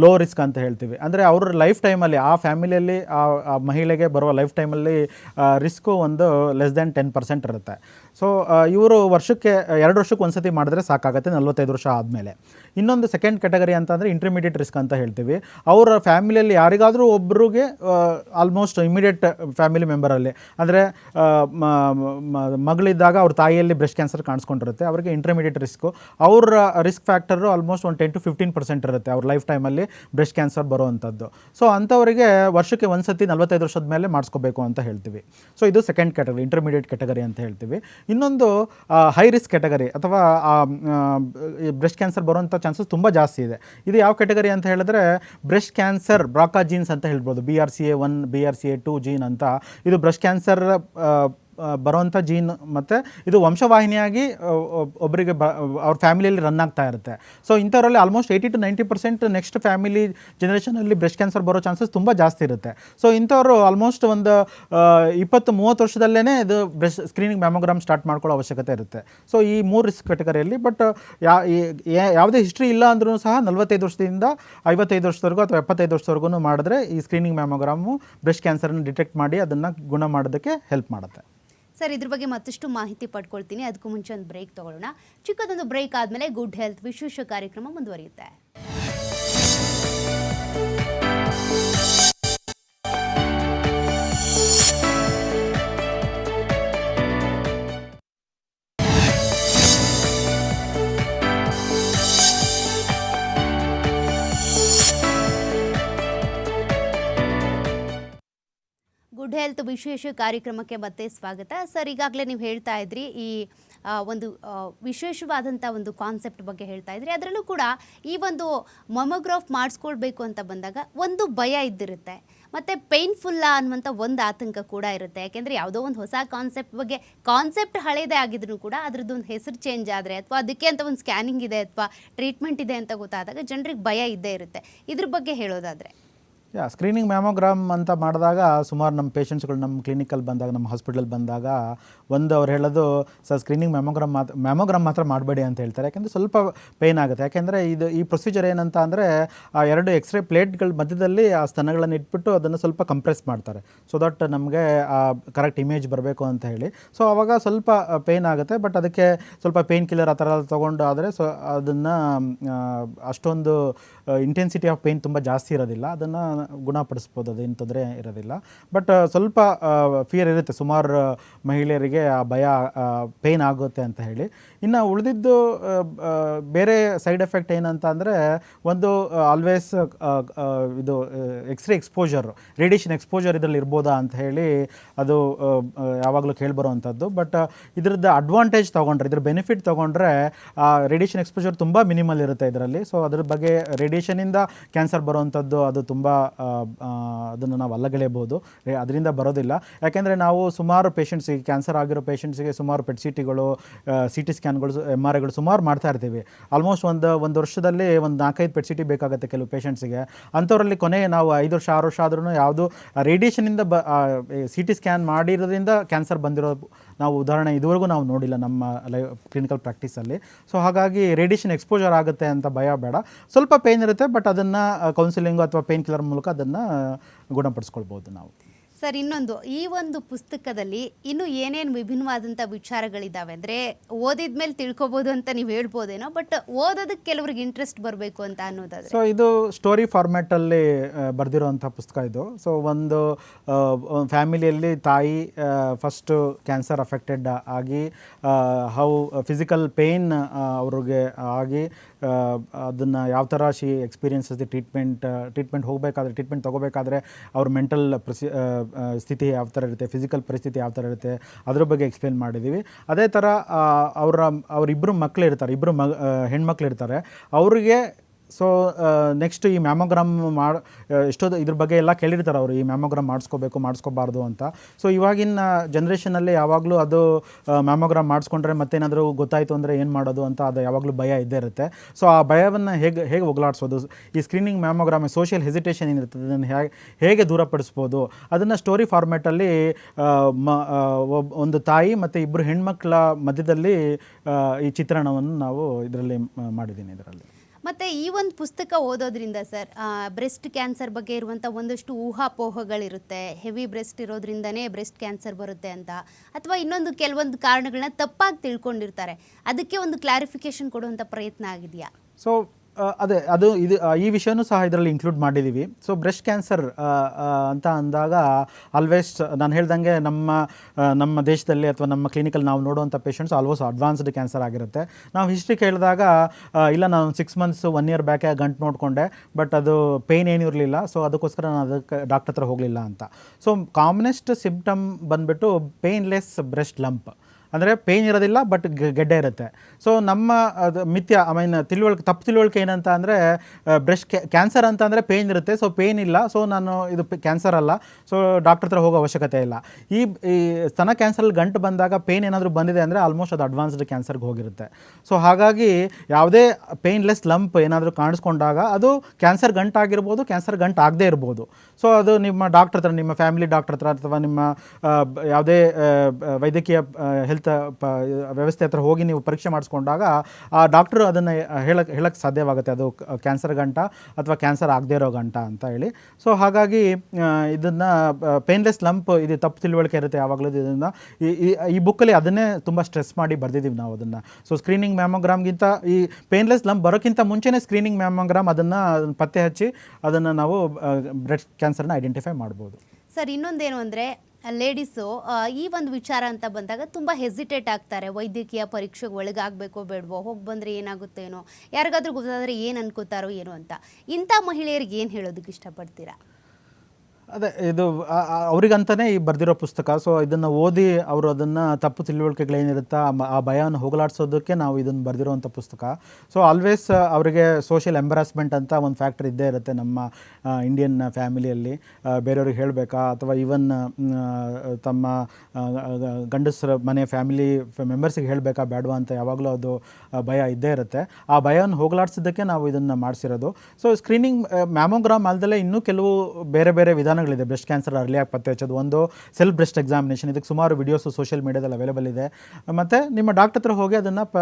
ಲೋ ರಿಸ್ಕ್ ಅಂತ ಹೇಳ್ತೀವಿ. ಅಂದರೆ ಅವ್ರ ಲೈಫ್ ಟೈಮಲ್ಲಿ ಆ ಫ್ಯಾಮಿಲಿಯಲ್ಲಿ, ಆ ಮಹಿಳೆಗೆ ಬರುವ ಲೈಫ್ ಟೈಮಲ್ಲಿ ರಿಸ್ಕು ಒಂದು ಲೆಸ್ ದೆನ್ ಟೆನ್ ಪರ್ಸೆಂಟ್ ಇರುತ್ತೆ. ಸೊ ಇವರು ವರ್ಷಕ್ಕೆ ಎರಡು ವರ್ಷಕ್ಕೆ ಒಂದು ಸತಿ ಮಾಡಿದ್ರೆ ಸಾಕಾಗುತ್ತೆ, ನಲ್ವತ್ತೈದು ವರ್ಷ ಆದಮೇಲೆ. ಇನ್ನೊಂದು ಸೆಕೆಂಡ್ ಕ್ಯಾಟಗರಿ ಅಂತಂದರೆ ಇಂಟರ್ಮೀಡಿಯೇಟ್ ರಿಸ್ಕ್ ಅಂತ ಹೇಳ್ತೀವಿ. ಅವರ ಫ್ಯಾಮಿಲಿಯಲ್ಲಿ ಯಾರಿಗಾದರೂ ಒಬ್ಬರಿಗೆ ಆಲ್ಮೋಸ್ಟ್ ಇಮಿಡಿಯೇಟ್ ಫ್ಯಾಮಿಲಿ ಮೆಂಬರಲ್ಲಿ ಅಂದರೆ ಮಗಳಿದ್ದಾಗ ಅವ್ರ ತಾಯಿಯಲ್ಲಿ ಬ್ರೆಸ್ಟ್ ಕ್ಯಾನ್ಸರ್ ಕಾಣಿಸ್ಕೊಂಡಿರುತ್ತೆ, ಅವರಿಗೆ ಇಂಟರ್ಮೀಡಿಯೇಟ್ ರಿಸ್ಕು ಅವರ ರಿಸ್ಕ್ ಫ್ಯಾಕ್ಟರು ಆಲ್ಮೋಸ್ಟ್ ಒಂದು ಟೆನ್ ಟು ಫಿಫ್ಟೀನ್ ಪರ್ಸೆಂಟ್ ಇರುತ್ತೆ ಅವ್ರ ಲೈಫ್ ಟೈಮಲ್ಲಿ ಬ್ರೆಸ್ಟ್ ಕ್ಯಾನ್ಸರ್ ಬರುವಂಥದ್ದು. ಸೊ ಅಂಥವರಿಗೆ ವರ್ಷಕ್ಕೆ ಒಂದು ಸತಿ ನಲವತ್ತೈದು ವರ್ಷದ ಮೇಲೆ ಮಾಡಿಸ್ಕೋಬೇಕು ಅಂತ ಹೇಳ್ತೀವಿ. ಸೊ ಇದು ಸೆಕೆಂಡ್ ಕ್ಯಾಟಗರಿ ಇಂಟರ್ಮೀಡಿಯೇಟ್ ಕ್ಯಾಟಗರಿ ಅಂತ ಹೇಳ್ತೀವಿ. ಇನ್ನೊಂದು ಹೈ ರಿಸ್ಕ್ ಕ್ಯಾಟಗರಿ ಅಥವಾ ಬ್ರೆಸ್ಟ್ ಕ್ಯಾನ್ಸರ್ ಬರುವಂಥ ಚಾನ್ಸಸ್ ತುಂಬ ಜಾಸ್ತಿ ಇದೆ. ಇದು ಯಾವ ಕ್ಯಾಟಗರಿ ಅಂತ ಹೇಳಿದ್ರೆ ಬ್ರೆಸ್ಟ್ ಕ್ಯಾನ್ಸರ್ ಬ್ರಾಕಾ ಜೀನ್ಸ್ ಅಂತ ಹೇಳ್ಬೋದು. B R C A one B R C A two gene ಅಂತ. ಇದು ಬ್ರೆಸ್ಟ್ ಕ್ಯಾನ್ಸರ್ ಬರುವಂಥ ಜೀನ್ ಮತ್ತು ಇದು ವಂಶವಾಹಿನಿಯಾಗಿ ಒಬ್ಬರಿಗೆ ಬ, ಅವ್ರ ಫ್ಯಾಮಿಲಿಯಲ್ಲಿ ರನ್ ಆಗ್ತಾ ಇರುತ್ತೆ. So ಇಂಥವರಲ್ಲಿ almost eighty to ninety percent next family ಜನ್ರೇಷನಲ್ಲಿ ಬ್ರೆಸ್ಟ್ ಕ್ಯಾನ್ಸರ್ ಬರೋ ಚಾನ್ಸಸ್ ತುಂಬ ಜಾಸ್ತಿ ಇರುತ್ತೆ. ಸೊ ಇಂಥವರು ಆಲ್ಮೋಸ್ಟ್ ಒಂದು ಇಪ್ಪತ್ತು, ಮೂವತ್ತು ವರ್ಷದಲ್ಲೇ ಇದು ಬ್ರೆಸ್ಟ್ ಸ್ಕ್ರೀನಿಂಗ್ ಮ್ಯಾಮೋಗ್ರಾಮ್ ಸ್ಟಾರ್ಟ್ ಮಾಡ್ಕೊಳ್ಳೋ ಅವಶ್ಯಕತೆ ಇರುತ್ತೆ. ಸೊ ಈ ಮೂರು ರಿಸ್ಕ್ ಕ್ಯಾಟಗರಿಯಲ್ಲಿ ಬಟ್ ಯಾ ಯಾವುದೇ ಹಿಸ್ಟ್ರಿ ಇಲ್ಲ ಅಂದ್ರೂ ಸಹ ನಲವತ್ತೈದು ವರ್ಷದಿಂದ ಐವತ್ತೈದು ವರ್ಷದವರೆಗೂ ಅಥವಾ ಎಪ್ಪತ್ತೈದು ವರ್ಷದವರೆಗೂ ಮಾಡಿದ್ರೆ ಈ ಸ್ಕ್ರೀನಿಂಗ್ ಮ್ಯಾಮೋಗ್ರಾಮು ಬ್ರೆಸ್ಟ್ ಕ್ಯಾನ್ಸರನ್ನು ಡಿಟೆಕ್ಟ್ ಮಾಡಿ ಅದನ್ನು ಗುಣ ಮಾಡೋದಕ್ಕೆ ಹೆಲ್ಪ್ ಮಾಡುತ್ತೆ. ಸರ್, ಇದ್ರ ಬಗ್ಗೆ ಮತ್ತಷ್ಟು ಮಾಹಿತಿ ಪಡ್ಕೊಳ್ತೀನಿ. ಅದಕ್ಕೂ ಮುಂಚೆ ಒಂದು ಬ್ರೇಕ್ ತಗೊಳ್ಳೋಣ. ಚಿಕ್ಕದೊಂದು ಬ್ರೇಕ್ ಆದಮೇಲೆ ಗುಡ್ ಹೆಲ್ತ್ ವಿಶೇಷ ಕಾರ್ಯಕ್ರಮ ಮುಂದುವರಿಯುತ್ತೆ. ಗುಡ್ ಹೆಲ್ತ್ ವಿಶೇಷ ಕಾರ್ಯಕ್ರಮಕ್ಕೆ ಮತ್ತೆ ಸ್ವಾಗತ. ಸರ್ ಈಗಾಗಲೇ ನೀವು ಹೇಳ್ತಾ ಇದ್ರಿ, ಈ ಒಂದು ವಿಶೇಷವಾದಂಥ ಒಂದು ಕಾನ್ಸೆಪ್ಟ್ ಬಗ್ಗೆ ಹೇಳ್ತಾ ಇದ್ರಿ. ಅದರಲ್ಲೂ ಕೂಡ ಈ ಒಂದು ಮೊಮೋಗ್ರಾಫ್ ಮಾಡಿಸ್ಕೊಳ್ಬೇಕು ಅಂತ ಬಂದಾಗ ಒಂದು ಭಯ ಇದ್ದಿರುತ್ತೆ. ಮತ್ತು ಪೇನ್ಫುಲ್ಲ ಅನ್ನುವಂಥ ಒಂದು ಆತಂಕ ಕೂಡ ಇರುತ್ತೆ. ಯಾಕೆಂದರೆ ಯಾವುದೋ ಒಂದು ಹೊಸ ಕಾನ್ಸೆಪ್ಟ್ ಬಗ್ಗೆ ಕಾನ್ಸೆಪ್ಟ್ ಹಳೇದೇ ಆಗಿದ್ರು ಕೂಡ ಅದರದ್ದು ಒಂದು ಹೆಸರು ಚೇಂಜ್ ಆದರೆ ಅಥವಾ ಅದಕ್ಕೆ ಅಂತ ಒಂದು ಸ್ಕ್ಯಾನಿಂಗ್ ಇದೆ ಅಥವಾ ಟ್ರೀಟ್ಮೆಂಟ್ ಇದೆ ಅಂತ ಗೊತ್ತಾದಾಗ ಜನರಿಗೆ ಭಯ ಇದ್ದೇ ಇರುತ್ತೆ. ಇದ್ರ ಬಗ್ಗೆ ಹೇಳೋದಾದರೆ. ಯಾ ಸ್ಕ್ರೀನಿಂಗ್ ಮ್ಯಾಮೋಗ್ರಾಮ್ ಅಂತ ಮಾಡಿದಾಗ ಸುಮಾರು ನಮ್ಮ ಪೇಷಂಟ್ಸ್ಗಳು ನಮ್ಮ ಕ್ಲಿನಿಕಲ್ಲಿ ಬಂದಾಗ ನಮ್ಮ ಹಾಸ್ಪಿಟಲ್ ಬಂದಾಗ ಒಂದು ಅವ್ರು ಹೇಳೋದು, ಸರ್ ಸ್ಕ್ರೀನಿಂಗ್ ಮ್ಯಾಮೋಗ್ರಾಮ್ ಮಾತ್ರ ಮ್ಯಾಮೋಗ್ರಾಮ್ ಮಾತ್ರ ಮಾಡಬೇಡಿ ಅಂತ ಹೇಳ್ತಾರೆ. ಯಾಕೆಂದರೆ ಸ್ವಲ್ಪ ಪೇಯ್ನ್ ಆಗುತ್ತೆ. ಯಾಕೆಂದರೆ ಇದು ಈ ಪ್ರೊಸೀಜರ್ ಏನಂತ ಅಂದರೆ, ಆ ಎರಡು ಎಕ್ಸ್ರೇ ಪ್ಲೇಟ್ಗಳ ಮಧ್ಯದಲ್ಲಿ ಆ ಸ್ತನಗಳನ್ನು ಇಟ್ಬಿಟ್ಟು ಅದನ್ನು ಸ್ವಲ್ಪ ಕಂಪ್ರೆಸ್ ಮಾಡ್ತಾರೆ. ಸೊ ದಟ್ ನಮಗೆ ಆ ಕರೆಕ್ಟ್ ಇಮೇಜ್ ಬರಬೇಕು ಅಂತ ಹೇಳಿ. ಸೊ ಆವಾಗ ಸ್ವಲ್ಪ ಪೇಯ್ನ್ ಆಗುತ್ತೆ. ಬಟ್ ಅದಕ್ಕೆ ಸ್ವಲ್ಪ ಪೇಯ್ನ್ ಕಿಲ್ಲರ್ ಆ ಥರ ತೊಗೊಂಡು ಆದರೆ ಸೊ, ಅದನ್ನು ಅಷ್ಟೊಂದು ಇಂಟೆನ್ಸಿಟಿ ಆಫ್ ಪೇಯ್ನ್ ತುಂಬ ಜಾಸ್ತಿ ಇರೋದಿಲ್ಲ. ಅದನ್ನು ಗುಣಪಡಿಸ್ಬೋದು ಅದೇನು ತೊಂದರೆ ಇರೋದಿಲ್ಲ. ಬಟ್ ಸ್ವಲ್ಪ ಫಿಯರ್ ಇರುತ್ತೆ. ಸುಮಾರು ಮಹಿಳೆಯರಿಗೆ ಆ ಭಯ ಪೇಯ್ನ್ ಆಗುತ್ತೆ ಅಂತ ಹೇಳಿ. ಇನ್ನು ಉಳಿದಿದ್ದು ಬೇರೆ ಸೈಡ್ ಎಫೆಕ್ಟ್ ಏನಂತ ಅಂದರೆ, ಒಂದು ಆಲ್ವೇಸ್ ಇದು ಎಕ್ಸ್ರೇ ಎಕ್ಸ್ಪೋಜರ್ ರೇಡಿಯೇಷನ್ ಎಕ್ಸ್ಪೋಜರ್ ಇದರಲ್ಲಿ ಇರ್ಬೋದಾ ಅಂತ ಹೇಳಿ, ಅದು ಯಾವಾಗಲೂ ಕೇಳಿಬರುವಂಥದ್ದು ಬಟ್ ಇದ್ರದ್ದು ಅಡ್ವಾಂಟೇಜ್ ತೊಗೊಂಡ್ರೆ, ಇದ್ರ ಬೆನಿಫಿಟ್ ತೊಗೊಂಡ್ರೆ ರೇಡಿಯೇಷನ್ ಎಕ್ಸ್ಪೋಜರ್ ತುಂಬ ಮಿನಿಮಲ್ ಇರುತ್ತೆ ಇದರಲ್ಲಿ. ಸೊ ಅದ್ರ ಬಗ್ಗೆ ರೇಡಿಯೇಷನಿಂದ ಕ್ಯಾನ್ಸರ್ ಬರುವಂಥದ್ದು ಅದು ತುಂಬ ಅದನ್ನು ನಾವು ಅಲ್ಲಗಳೇಬಹುದು ಅದರಿಂದ ಬರೋದಿಲ್ಲ. ಯಾಕೆಂದರೆ ನಾವು ಸುಮಾರು ಪೇಷಂಟ್ಸಿಗೆ ಕ್ಯಾನ್ಸರ್ ಆಗಿರೋ ಪೇಷಂಟ್ಸಿಗೆ ಸುಮಾರು ಪೆಟ್ ಸಿಟಿಗಳು ಸಿ ಟಿ ಸ್ಕ್ಯಾನ್ಗಳು ಎಂ ಆರ್ ಐಗಳು ಸುಮಾರು ಮಾಡ್ತಾ ಇರ್ತೀವಿ. ಆಲ್ಮೋಸ್ಟ್ ಒಂದು ಒಂದು ವರ್ಷದಲ್ಲಿ ಒಂದು ನಾಲ್ಕೈದು ಪೆಟ್ ಸಿಟಿ ಬೇಕಾಗುತ್ತೆ ಕೆಲವು ಪೇಷಂಟ್ಸಿಗೆ ಅಂಥವರಲ್ಲಿ ಕೊನೆ ನಾವು ಐದು ವರ್ಷ, ಆರು ವರ್ಷ ಆದ್ರೂ ಯಾವುದು ರೇಡಿಯೇಷನಿಂದ ಬ ಸಿ ಟಿ ಸ್ಕ್ಯಾನ್ ಮಾಡಿರೋದ್ರಿಂದ ಕ್ಯಾನ್ಸರ್ ಬಂದಿರೋ ನಾವು ಉದಾಹರಣೆ ಇದುವರೆಗೂ ನಾವು ನೋಡಿಲ್ಲ ನಮ್ಮ ಲೈ ಕ್ಲಿನಿಕಲ್ ಪ್ರಾಕ್ಟೀಸಲ್ಲಿ ಸೊ ಹಾಗಾಗಿ ರೇಡಿಯೇಷನ್ ಎಕ್ಸ್ಪೋಜರ್ ಆಗುತ್ತೆ ಅಂತ ಭಯ ಬೇಡ. ಸ್ವಲ್ಪ ಪೇಯ್ನ್ ಇರುತ್ತೆ ಬಟ್ ಅದನ್ನು ಕೌನ್ಸಿಲಿಂಗು ಅಥವಾ ಪೇಯ್ನ್ ಕಿಲ್ಲರ್ ಮೂಲಕ ಅದನ್ನು ಗುಣಪಡಿಸ್ಕೊಳ್ಬೋದು ನಾವು. ಸರ್, ಇನ್ನೊಂದು, ಈ ಒಂದು ಪುಸ್ತಕದಲ್ಲಿ ಇನ್ನು ಏನೇನು ವಿಭಿನ್ನವಾದಂಥ ವಿಚಾರಗಳಿದ್ದಾವೆ ಅಂದರೆ ಓದಿದ ಮೇಲೆ ತಿಳ್ಕೊಬೋದು ಅಂತ ನೀವು ಹೇಳ್ಬೋದೇನೋ, ಬಟ್ ಓದೋದಕ್ಕೆ ಕೆಲವ್ರಿಗೆ ಇಂಟ್ರೆಸ್ಟ್ ಬರಬೇಕು ಅಂತ ಅನ್ನೋದಾದ್ರೆ. ಸೊ ಇದು ಸ್ಟೋರಿ ಫಾರ್ಮ್ಯಾಟಲ್ಲಿ ಬರೆದಿರೋವಂಥ ಪುಸ್ತಕ ಇದು. ಸೊ ಒಂದು ಫ್ಯಾಮಿಲಿಯಲ್ಲಿ ತಾಯಿ ಫಸ್ಟು ಕ್ಯಾನ್ಸರ್ ಅಫೆಕ್ಟೆಡ್ ಆಗಿ ಹೌ ಫಿಸಿಕಲ್ ಪೇಯ್ನ್ ಅವ್ರಿಗೆ ಆಗಿ ಅದನ್ನು ಯಾವ ಥರ ಶಿ ಎಕ್ಸ್ಪೀರಿಯನ್ಸಸ್ ಟ್ರೀಟ್ಮೆಂಟ್ ಟ್ರೀಟ್ಮೆಂಟ್ ಹೋಗಬೇಕಾದ್ರೆ ಟ್ರೀಟ್ಮೆಂಟ್ ತೊಗೋಬೇಕಾದ್ರೆ ಅವ್ರ ಮೆಂಟಲ್ ಪ್ರಸಿ ಸ್ಥಿತಿ ಯಾವ ಥರ ಇರುತ್ತೆ ಫಿಸಿಕಲ್ ಪರಿಸ್ಥಿತಿ ಯಾವ ಥರ ಇರುತ್ತೆ, ಅದ್ರ ಬಗ್ಗೆ ಎಕ್ಸ್ಪ್ಲೇನ್ ಮಾಡಿದ್ದೀವಿ. ಅದೇ ಥರ ಅವರ ಅವರಿಬ್ಬರು ಮಕ್ಕಳು ಇರ್ತಾರೆ ಇಬ್ಬರು ಮಗ ಹೆಣ್ಮಕ್ಳು ಇರ್ತಾರೆ, ಅವ್ರಿಗೆ ಸೊ ನೆಕ್ಸ್ಟ್ ಈ ಮ್ಯಾಮೋಗ್ರಾಮ್ ಮಾಡಿ ಎಷ್ಟೊಂದು ಇದ್ರ ಬಗ್ಗೆ ಎಲ್ಲ ಕೇಳಿರ್ತಾರೆ ಅವರು, ಈ ಮ್ಯಾಮೋಗ್ರಾಮ್ ಮಾಡಿಸ್ಕೋಬೇಕು, ಮಾಡಿಸ್ಕೋಬಾರ್ದು ಅಂತ. ಸೊ ಇವಾಗಿನ ಜನ್ರೇಷನಲ್ಲಿ ಯಾವಾಗಲೂ ಅದು ಮ್ಯಾಮೋಗ್ರಾಮ್ ಮಾಡಿಸ್ಕೊಂಡ್ರೆ ಮತ್ತೇನಾದರೂ ಗೊತ್ತಾಯಿತು ಅಂದರೆ ಏನು ಮಾಡೋದು ಅಂತ ಅದು ಯಾವಾಗಲೂ ಭಯ ಇದ್ದೇ ಇರುತ್ತೆ. ಸೊ ಆ ಭಯವನ್ನು ಹೇಗೆ ಹೇಗೆ ಒಗ್ಲಾಡಿಸೋದು ಈ ಸ್ಕ್ರೀನಿಂಗ್ ಮ್ಯಾಮೋಗ್ರಾಮ್ ಸೋಷಿಯಲ್ ಹೆಸಿಟೇಷನ್ ಏನಿರ್ತದೆ, ಅದನ್ನು ಹೇಗೆ ಹೇಗೆ ದೂರಪಡಿಸ್ಬೋದು? ಅದನ್ನು ಸ್ಟೋರಿ ಫಾರ್ಮ್ಯಾಟಲ್ಲಿ ಮ ಒಂದು ತಾಯಿ ಮತ್ತು ಇಬ್ಬರು ಹೆಣ್ಮಕ್ಳ ಮಧ್ಯದಲ್ಲಿ ಈ ಚಿತ್ರಣವನ್ನು ನಾವು ಇದರಲ್ಲಿ ಮಾಡಿದ್ದೀನಿ ಇದರಲ್ಲಿ. ಮತ್ತು ಈ ಒಂದು ಪುಸ್ತಕ ಓದೋದ್ರಿಂದ ಸರ್ ಬ್ರೆಸ್ಟ್ ಕ್ಯಾನ್ಸರ್ ಬಗ್ಗೆ ಇರುವಂಥ ಒಂದಷ್ಟು ಊಹಾಪೋಹಗಳಿರುತ್ತೆ. ಹೆವಿ ಬ್ರೆಸ್ಟ್ ಇರೋದ್ರಿಂದನೇ ಬ್ರೆಸ್ಟ್ ಕ್ಯಾನ್ಸರ್ ಬರುತ್ತೆ ಅಂತ. ಅಥವಾ ಇನ್ನೊಂದು ಕೆಲವೊಂದು ಕಾರಣಗಳನ್ನ ತಪ್ಪಾಗಿ ತಿಳ್ಕೊಂಡಿರ್ತಾರೆ. ಅದಕ್ಕೆ ಒಂದು ಕ್ಲಾರಿಫಿಕೇಶನ್ ಕೊಡುವಂಥ ಪ್ರಯತ್ನ ಆಗಿದೆಯಾ? ಸೊ ಅದೇ, ಅದು ಇದು ಈ ವಿಷಯನೂ ಸಹ ಇದರಲ್ಲಿ ಇನ್ಕ್ಲೂಡ್ ಮಾಡಿದ್ದೀವಿ ಸೊ ಬ್ರೆಸ್ಟ್ ಕ್ಯಾನ್ಸರ್ ಅಂತ ಅಂದಾಗ ಆಲ್ವೇಸ್ ನಾನು ಹೇಳ್ದಂಗೆ ನಮ್ಮ ನಮ್ಮ ದೇಶದಲ್ಲಿ ಅಥವಾ ನಮ್ಮ ಕ್ಲಿನಿಕಲ್ಲಿ ನಾವು ನೋಡುವಂಥ ಪೇಷಂಟ್ಸ್ ಆಲ್ಮೋಸ್ಟ್ ಅಡ್ವಾನ್ಸ್ಡ್ ಕ್ಯಾನ್ಸರ್ ಆಗಿರುತ್ತೆ. ನಾವು ಹಿಸ್ಟ್ರಿ ಕೇಳಿದಾಗ ಇಲ್ಲ, ನಾನು ಸಿಕ್ಸ್ ಮಂತ್ಸ್ ಒನ್ ಇಯರ್ ಬ್ಯಾಕೆ ಗಂಟು ನೋಡಿಕೊಂಡೆ ಬಟ್ ಅದು ಪೇಯ್ನ್ ಏನೂ ಇರಲಿಲ್ಲ. ಸೊ ಅದಕ್ಕೋಸ್ಕರ ನಾನು ಅದಕ್ಕೆ ಡಾಕ್ಟರ್ ಹತ್ರ ಹೋಗಲಿಲ್ಲ ಅಂತ. ಸೊ ಕಾಮನೆಸ್ಟ್ ಸಿಂಪ್ಟಮ್ ಬಂದುಬಿಟ್ಟು ಪೇಯ್ನ್ಲೆಸ್ ಬ್ರೆಸ್ಟ್ ಲಂಪ್ ಅಂದರೆ ಪೇಯ್ನ್ ಇರೋದಿಲ್ಲ ಬಟ್ ಗೆಡ್ಡೆ ಇರುತ್ತೆ. ಸೊ ನಮ್ಮ, ಅದು ಮಿಥ್ಯ ಐ ಮೀನ್ ತಿಳುವಳಿಕೆ, ತಪ್ಪು ತಿಳುವಳಿಕೆ ಏನಂತ ಅಂದರೆ ಬ್ರೆಸ್ಟ್ ಕ್ಯಾನ್ಸರ್ ಅಂತ ಅಂದರೆ ಪೇಯ್ನ್ ಇರುತ್ತೆ ಸೊ ಪೇಯ್ನ್ ಇಲ್ಲ. ಸೊ ನಾನು ಇದು ಕ್ಯಾನ್ಸರ್ ಅಲ್ಲ. ಸೊ ಡಾಕ್ಟರ್ ಹತ್ರ ಹೋಗೋ ಅವಶ್ಯಕತೆ ಇಲ್ಲ. ಈ ಈ ಸ್ತನ ಕ್ಯಾನ್ಸರಲ್ಲಿ ಗಂಟು ಬಂದಾಗ ಪೇಯ್ನ್ ಏನಾದರೂ ಬಂದಿದೆ ಅಂದರೆ ಆಲ್ಮೋಸ್ಟ್ ಅದು ಅಡ್ವಾನ್ಸ್ಡ್ ಕ್ಯಾನ್ಸರ್ಗೆ ಹೋಗಿರುತ್ತೆ. ಸೊ ಹಾಗಾಗಿ ಯಾವುದೇ ಪೇಯ್ನ್ಲೆಸ್ ಲಂಪ್ ಏನಾದರೂ ಕಾಣಿಸ್ಕೊಂಡಾಗ ಅದು ಕ್ಯಾನ್ಸರ್ ಗಂಟು ಆಗಿರ್ಬೋದು ಕ್ಯಾನ್ಸರ್ ಗಂಟು ಆಗದೇ ಇರ್ಬೋದು. ಸೊ ಅದು ನಿಮ್ಮ ಡಾಕ್ಟರ್ ಹತ್ರ, ನಿಮ್ಮ ಫ್ಯಾಮಿಲಿ ಡಾಕ್ಟರ್ ಹತ್ರ ಅಥವಾ ನಿಮ್ಮ ಯಾವುದೇ ವೈದ್ಯಕೀಯ ಹೆಲ್ತ್ ವ್ಯವಸ್ಥೆ ಹತ್ರ ಹೋಗಿ ನೀವು ಪರೀಕ್ಷೆ ಮಾಡಿಸ್ಕೊಂಡಾಗ ಆ ಡಾಕ್ಟ್ರು ಅದನ್ನು ಹೇಳಕ್ಕೆ ಹೇಳಕ್ಕೆ ಸಾಧ್ಯವಾಗುತ್ತೆ. ಅದು ಕ್ಯಾನ್ಸರ್ ಗಂಟ ಅಥವಾ ಕ್ಯಾನ್ಸರ್ ಆಗದೇ ಇರೋ ಗಂಟ ಅಂತ ಹೇಳಿ. ಸೊ ಹಾಗಾಗಿ ಇದನ್ನು ಪೇನ್ಲೆಸ್ ಲಂಪ್ ಇದು ತಪ್ಪು ತಿಳುವಳಿಕೆ ಇರುತ್ತೆ ಯಾವಾಗಲೂ ಇದನ್ನು ಈ- ಈ ಬುಕ್ಕಲ್ಲಿ ಅದನ್ನೇ ತುಂಬ ಸ್ಟ್ರೆಸ್ ಮಾಡಿ ಬರೆದಿದ್ದೀವಿ ನಾವು ಅದನ್ನು. ಸೊ ಸ್ಕ್ರೀನಿಂಗ್ ಮ್ಯಾಮೋಗ್ರಾಮ್ಗಿಂತ ಈ ಪೇನ್ಲೆಸ್ ಲಂಪ್ ಬರೋಕ್ಕಿಂತ ಮುಂಚೆನೇ ಸ್ಕ್ರೀನಿಂಗ್ ಮ್ಯಾಮೋಗ್ರಾಮ್ ಅದನ್ನು ಪತ್ತೆ ಹಚ್ಚಿ ಅದನ್ನು ನಾವು ಬ್ರೆಸ್ಟ್ ಕ್ಯಾನ್ಸರ್ನ ಐಡೆಂಟಿಫೈ ಮಾಡ್ಬೋದು. ಸರ್, ಇನ್ನೊಂದೇನು ಅಂದರೆ ಲೇಡೀಸು ಈ ಒಂದು ವಿಚಾರ ಅಂತ ಬಂದಾಗ ತುಂಬ ಹೆಸಿಟೇಟ್ ಆಗ್ತಾರೆ. ವೈದ್ಯಕೀಯ ಪರೀಕ್ಷೆಗೆ ಒಳಗಾಗಬೇಕೋ ಬೇಡವೋ, ಹೋಗಿ ಬಂದರೆ ಏನಾಗುತ್ತೇನೋ, ಯಾರಿಗಾದ್ರೂ ಗೊತ್ತಾದರೆ ಏನು ಅನ್ಕೋತಾರೋ ಏನೋ ಅಂತ. ಇಂಥ ಮಹಿಳೆಯರಿಗೆ ಏನು ಹೇಳೋದಕ್ಕೆ ಇಷ್ಟಪಡ್ತೀರಾ? ಅದೇ, ಇದು ಅವ್ರಿಗಂತಾನೆ ಈ ಬರೆದಿರೋ ಪುಸ್ತಕ. ಸೊ ಇದನ್ನು ಓದಿ ಅವರು ಅದನ್ನು ತಪ್ಪು ತಿಳುವಳಿಕೆಗಳೇನಿರುತ್ತಾ ಆ ಭಯವನ್ನು ಹೋಗಲಾಡಿಸೋದಕ್ಕೆ ನಾವು ಇದನ್ನು ಬರೆದಿರುವಂಥ ಪುಸ್ತಕ. ಸೊ ಆಲ್ವೇಸ್ ಅವರಿಗೆ ಸೋಷಿಯಲ್ ಎಂಬರಾಸ್ಮೆಂಟ್ ಅಂತ ಒಂದು ಫ್ಯಾಕ್ಟರ್ ಇದ್ದೇ ಇರುತ್ತೆ ನಮ್ಮ ಇಂಡಿಯನ್ ಫ್ಯಾಮಿಲಿಯಲ್ಲಿ ಬೇರೆಯವ್ರಿಗೆ ಹೇಳಬೇಕಾ? ಅಥವಾ ಈವನ್ ತಮ್ಮ ಗಂಡಸರ ಮನೆ ಫ್ಯಾಮಿಲಿ ಮೆಂಬರ್ಸಿಗೆ ಹೇಳಬೇಕಾ, ಬೇಡವಾ ಅಂತ ಯಾವಾಗಲೂ ಅದು ಭಯ ಇದ್ದೇ ಇರುತ್ತೆ. ಆ ಭಯವನ್ನು ಹೋಗಲಾಡಿಸೋದಕ್ಕೆ ನಾವು ಇದನ್ನು ಮಾಡಿಸಿರೋದು. ಸೊ ಸ್ಕ್ರೀನಿಂಗ್ ಮ್ಯಾಮೋಗ್ರಾಮ್ ಅಲ್ಲದೆ ಇನ್ನೂ ಕೆಲವು ಬೇರೆ ಬೇರೆ ವಿಧಾನಗಳಿದೆ. ಬ್ರೆಸ್ಟ್ ಕ್ಯಾನ್ಸರ್ ಅರ್ಲಿಯಾಗಿ ಪತ್ತೆ ಹಚ್ಚೋದು ಒಂದು ಸೆಲ್ಫ್ ಬ್ರೆಸ್ಟ್ ಎಕ್ಸಾಮಿನೇಷನ್ ಇದಕ್ಕೆ ಸುಮಾರು ವಿಡಿಯೋಸು ಸೋಷಿಯಲ್ ಮೀಡಿಯಾದಲ್ಲಿ ಅವೈಲೇಬಲ್ ಇದೆ. ಮತ್ತು ನಿಮ್ಮ ಡಾಕ್ಟರ್ ಹತ್ರ ಹೋಗಿ ಅದನ್ನು ಪ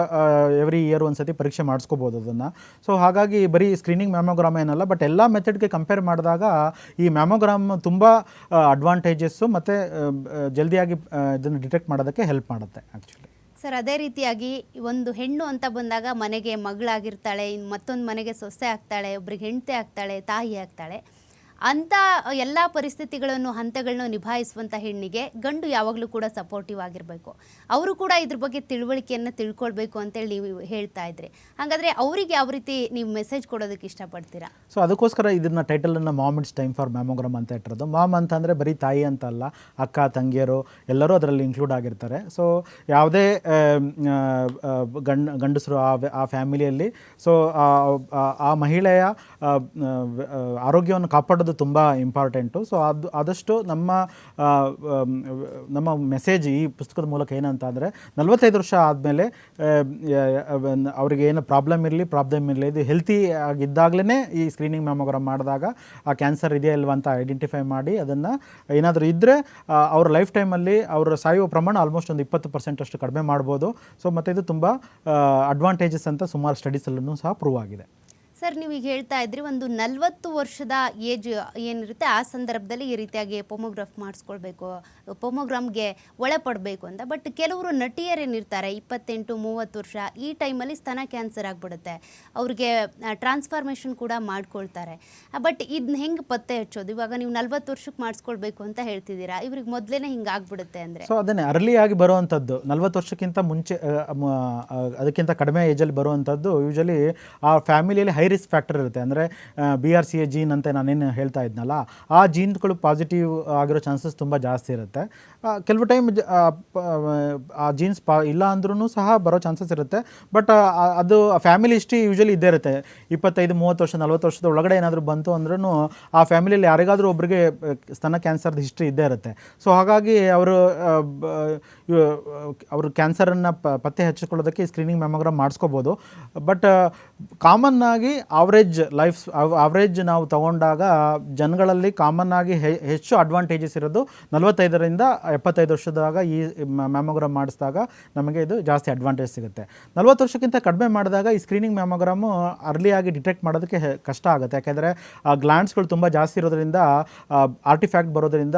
ಎವ್ರಿ ಇಯರ್ ಒಂದು ಸತಿ ಪರೀಕ್ಷೆ ಮಾಡಿಸ್ಕೋಬೋದು ಅದನ್ನು. ಸೊ ಹಾಗಾಗಿ ಬರೀ ಸ್ಕ್ರೀನಿಂಗ್ ಮ್ಯಾಮೋಗ್ರಾಮ್ ಏನಲ್ಲ ಬಟ್ ಎಲ್ಲ ಮೆಥಡ್ಗೆ ಕಂಪೇರ್ ಮಾಡಿದಾಗ ಈ ಮ್ಯಾಮೋಗ್ರಾಮ್ ತುಂಬ ಅಡ್ವಾಂಟೇಜಸ್ಸು ಮತ್ತು ಜಲ್ದಿಯಾಗಿ ಇದನ್ನು ಡಿಟೆಕ್ಟ್ ಮಾಡೋದಕ್ಕೆ ಹೆಲ್ಪ್ ಮಾಡುತ್ತೆ ಆ್ಯಕ್ಚುಲಿ ಸರ್, ಅದೇ ರೀತಿಯಾಗಿ ಒಂದು ಹೆಣ್ಣು ಅಂತ ಬಂದಾಗ ಮನೆಗೆ ಮಗಳಾಗಿರ್ತಾಳೆ ಇನ್ನು ಮತ್ತೊಂದು ಮನೆಗೆ ಸೊಸೆ ಆಗ್ತಾಳೆ, ಒಬ್ರಿಗೆ ಹೆಂಡತಿ ಆಗ್ತಾಳೆ, ತಾಯಿ ಆಗ್ತಾಳೆ ಅಂಥ ಎಲ್ಲ ಪರಿಸ್ಥಿತಿಗಳನ್ನು, ಹಂತಗಳನ್ನು ನಿಭಾಯಿಸುವಂಥ ಹೆಣ್ಣಿಗೆ ಗಂಡು ಯಾವಾಗಲೂ ಕೂಡ ಸಪೋರ್ಟಿವ್ ಆಗಿರಬೇಕು. ಅವರು ಕೂಡ ಇದ್ರ ಬಗ್ಗೆ ತಿಳುವಳಿಕೆಯನ್ನು ತಿಳ್ಕೊಳ್ಬೇಕು ಅಂತೇಳಿ ನೀವು ಹೇಳ್ತಾ ಇದ್ರಿ. ಹಾಗಾದ್ರೆ ಅವರಿಗೆ ಯಾವ ರೀತಿ ನೀವು ಮೆಸೇಜ್ ಕೊಡೋದಕ್ಕೆ ಇಷ್ಟಪಡ್ತೀರಾ? ಸೊ ಅದಕ್ಕೋಸ್ಕರ ಇದನ್ನ ಟೈಟಲನ್ನು mom it's time for mammogram ಅಂತ ಇಟ್ಟಿರೋದು. ಮಾಮ್ ಅಂತಂದರೆ ಬರೀ ತಾಯಿ ಅಂತ ಅಲ್ಲ, ಅಕ್ಕ, ತಂಗಿಯರು ಎಲ್ಲರೂ ಅದರಲ್ಲಿ ಇನ್ಕ್ಲೂಡ್ ಆಗಿರ್ತಾರೆ. ಸೊ ಯಾವುದೇ ಗಂಡ, ಗಂಡಸರು ಆ ಫ್ಯಾಮಿಲಿಯಲ್ಲಿ ಸೊ ಆ ಮಹಿಳೆಯ ಆರೋಗ್ಯವನ್ನು ಕಾಪಾಡೋದು ತುಂಬ ಇಂಪಾರ್ಟೆಂಟು. ಸೊ ಅದು, ಆದಷ್ಟು ನಮ್ಮ ನಮ್ಮ ಮೆಸೇಜ್ ಈ ಪುಸ್ತಕದ ಮೂಲಕ ಏನಂತ ಅಂದರೆ ನಲವತ್ತೈದು ವರ್ಷ ಆದಮೇಲೆ ಅವ್ರಿಗೆ ಏನು ಪ್ರಾಬ್ಲಮ್ ಇರಲಿ ಪ್ರಾಬ್ಲಮ್ ಇರಲಿ, ಇದು ಹೆಲ್ತಿ ಆಗಿದ್ದಾಗಲೇ ಈ ಸ್ಕ್ರೀನಿಂಗ್ ಮ್ಯಾಮೋಗ್ರಾಮ್ ಮಾಡಿದಾಗ ಆ ಕ್ಯಾನ್ಸರ್ ಇದೆಯಾ ಇಲ್ವಾ ಅಂತ ಐಡೆಂಟಿಫೈ ಮಾಡಿ ಅದನ್ನು ಏನಾದರೂ ಇದ್ದರೆ ಅವ್ರ ಲೈಫ್ ಟೈಮಲ್ಲಿ ಅವರ ಸಾಯುವ ಪ್ರಮಾಣ ಆಲ್ಮೋಸ್ಟ್ ಒಂದು ಇಪ್ಪತ್ತು ಪರ್ಸೆಂಟ್ ಅಷ್ಟು ಕಡಿಮೆ ಮಾಡ್ಬೋದು. ಸೊ ಮತ್ತು ಇದು ತುಂಬ ಅಡ್ವಾಂಟೇಜಸ್ ಅಂತ ಸುಮಾರು ಸ್ಟಡೀಸಲ್ಲೂ ಸಹ ಪ್ರೂವ್ ಆಗಿದೆ. ಸರ್, ನೀವು ಈಗ ಹೇಳ್ತಾ ಇದ್ರಿ ಒಂದು ನಲವತ್ತು ವರ್ಷದ ಏಜ್ ಏನಿರುತ್ತೆ, ಆ ಸಂದರ್ಭದಲ್ಲಿ ಈ ರೀತಿಯಾಗಿ ಪೊಮೋಗ್ರಾಫ್ ಮಾಡಿಸ್ಕೊಳ್ಬೇಕು, ಪೊಮೋಗ್ರಾಮ್ಗೆ ಒಳಪಡಬೇಕು ಅಂತ. ಬಟ್ ಕೆಲವರು ನಟಿಯರೇನಿರ್ತಾರೆ ಇಪ್ಪತ್ತೆಂಟು, ಮೂವತ್ತು ವರ್ಷ, ಈ ಟೈಮಲ್ಲಿ ಸ್ತನ ಕ್ಯಾನ್ಸರ್ ಆಗಿಬಿಡುತ್ತೆ. ಅವ್ರಿಗೆ ಟ್ರಾನ್ಸ್ಫಾರ್ಮೇಷನ್ ಕೂಡ ಮಾಡ್ಕೊಳ್ತಾರೆ. ಬಟ್ ಇದನ್ನ ಹೆಂಗೆ ಪತ್ತೆ ಹಚ್ಚೋದು? ಇವಾಗ ನೀವು ನಲ್ವತ್ತು ವರ್ಷಕ್ಕೆ ಮಾಡಿಸ್ಕೊಳ್ಬೇಕು ಅಂತ ಹೇಳ್ತಿದ್ದೀರಾ. ಇವ್ರಿಗೆ ಮೊದಲೇ ಹಿಂಗೆ ಆಗಿಬಿಡುತ್ತೆ ಅಂದರೆ. ಸೊ ಅದನ್ನೇ ಅರ್ಲಿಯಾಗಿ ಬರುವಂಥದ್ದು, ನಲ್ವತ್ತು ವರ್ಷಕ್ಕಿಂತ ಮುಂಚೆ ಅದಕ್ಕಿಂತ ಕಡಿಮೆ ಏಜಲ್ಲಿ ಬರುವಂಥದ್ದು ಯೂಶಲಿ ಆ ಫ್ಯಾಮಿಲಿಯಲ್ಲಿ ಹೈ ರಿಸ್ಕ್ ಫ್ಯಾಕ್ಟರ್ ಇರುತ್ತೆ. ಅಂದರೆ B R C A gene ಅಂತ ನಾನೇನು ಹೇಳ್ತಾ ಇದ್ನಲ್ಲ, ಆ ಜೀನ್ಗಳು ಪಾಸಿಟಿವ್ ಆಗಿರೋ ಚಾನ್ಸಸ್ ತುಂಬ ಜಾಸ್ತಿ ಇರುತ್ತೆ. ಕೆಲವು ಟೈಮ್ ಆ ಜೀನ್ಸ್ ಪಾ, ಇಲ್ಲ ಅಂದ್ರೂ ಸಹ ಬರೋ ಚಾನ್ಸಸ್ ಇರುತ್ತೆ. ಬಟ್ ಅದು ಫ್ಯಾಮಿಲಿ ಹಿಸ್ಟ್ರಿ ಯೂಶಲಿ ಇದ್ದೇ ಇರುತ್ತೆ. ಇಪ್ಪತ್ತೈದು, ಮೂವತ್ತು ವರ್ಷ, ನಲ್ವತ್ತು ವರ್ಷದ ಒಳಗಡೆ ಏನಾದರೂ ಬಂತು ಅಂದ್ರೂ ಆ ಫ್ಯಾಮಿಲಿಯಲ್ಲಿ ಯಾರಿಗಾದರೂ ಒಬ್ಬರಿಗೆ ಸ್ತನ ಕ್ಯಾನ್ಸರ್ದು ಹಿಸ್ಟ್ರಿ ಇದ್ದೇ ಇರುತ್ತೆ. ಸೊ ಹಾಗಾಗಿ ಅವರು ಅವರು ಕ್ಯಾನ್ಸರನ್ನು ಪತ್ತೆ ಹಚ್ಚಿಕೊಳ್ಳೋದಕ್ಕೆ ಸ್ಕ್ರೀನಿಂಗ್ ಮ್ಯಾಮೋಗ್ರಾಮ್ ಮಾಡಿಸ್ಕೋಬೋದು. ಬಟ್ ಕಾಮನ್ ಆಗಿ ಆವ್ರೇಜ್ ಲೈಫ್ ಆವ್ರೇಜ್ ನಾವು ತಗೊಂಡಾಗ ಜನಗಳಲ್ಲಿ ಕಾಮನ್ ಆಗಿ ಹೆಚ್ಚು ಅಡ್ವಾಂಟೇಜಸ್ ಇರೋದು ನಲವತ್ತೈದರಿಂದ ಎಪ್ಪತ್ತೈದು ವರ್ಷದಾಗ ಈ ಮ್ಯಾಮೋಗ್ರಾಮ್ ಮಾಡಿಸಿದಾಗ ನಮಗೆ ಇದು ಜಾಸ್ತಿ ಅಡ್ವಾಂಟೇಜ್ ಸಿಗುತ್ತೆ. ನಲ್ವತ್ತು ವರ್ಷಕ್ಕಿಂತ ಕಡಿಮೆ ಮಾಡಿದಾಗ ಈ ಸ್ಕ್ರೀನಿಂಗ್ ಮ್ಯಾಮೋಗ್ರಾಮು ಅರ್ಲಿಯಾಗಿ ಡಿಟೆಕ್ಟ್ ಮಾಡೋದಕ್ಕೆ ಕಷ್ಟ ಆಗುತ್ತೆ. ಯಾಕೆಂದರೆ, ಆ ಗ್ಲ್ಯಾಂಡ್ಸ್ಗಳು ತುಂಬ ಜಾಸ್ತಿ ಇರೋದ್ರಿಂದ ಆರ್ಟಿಫ್ಯಾಕ್ಟ್ ಬರೋದ್ರಿಂದ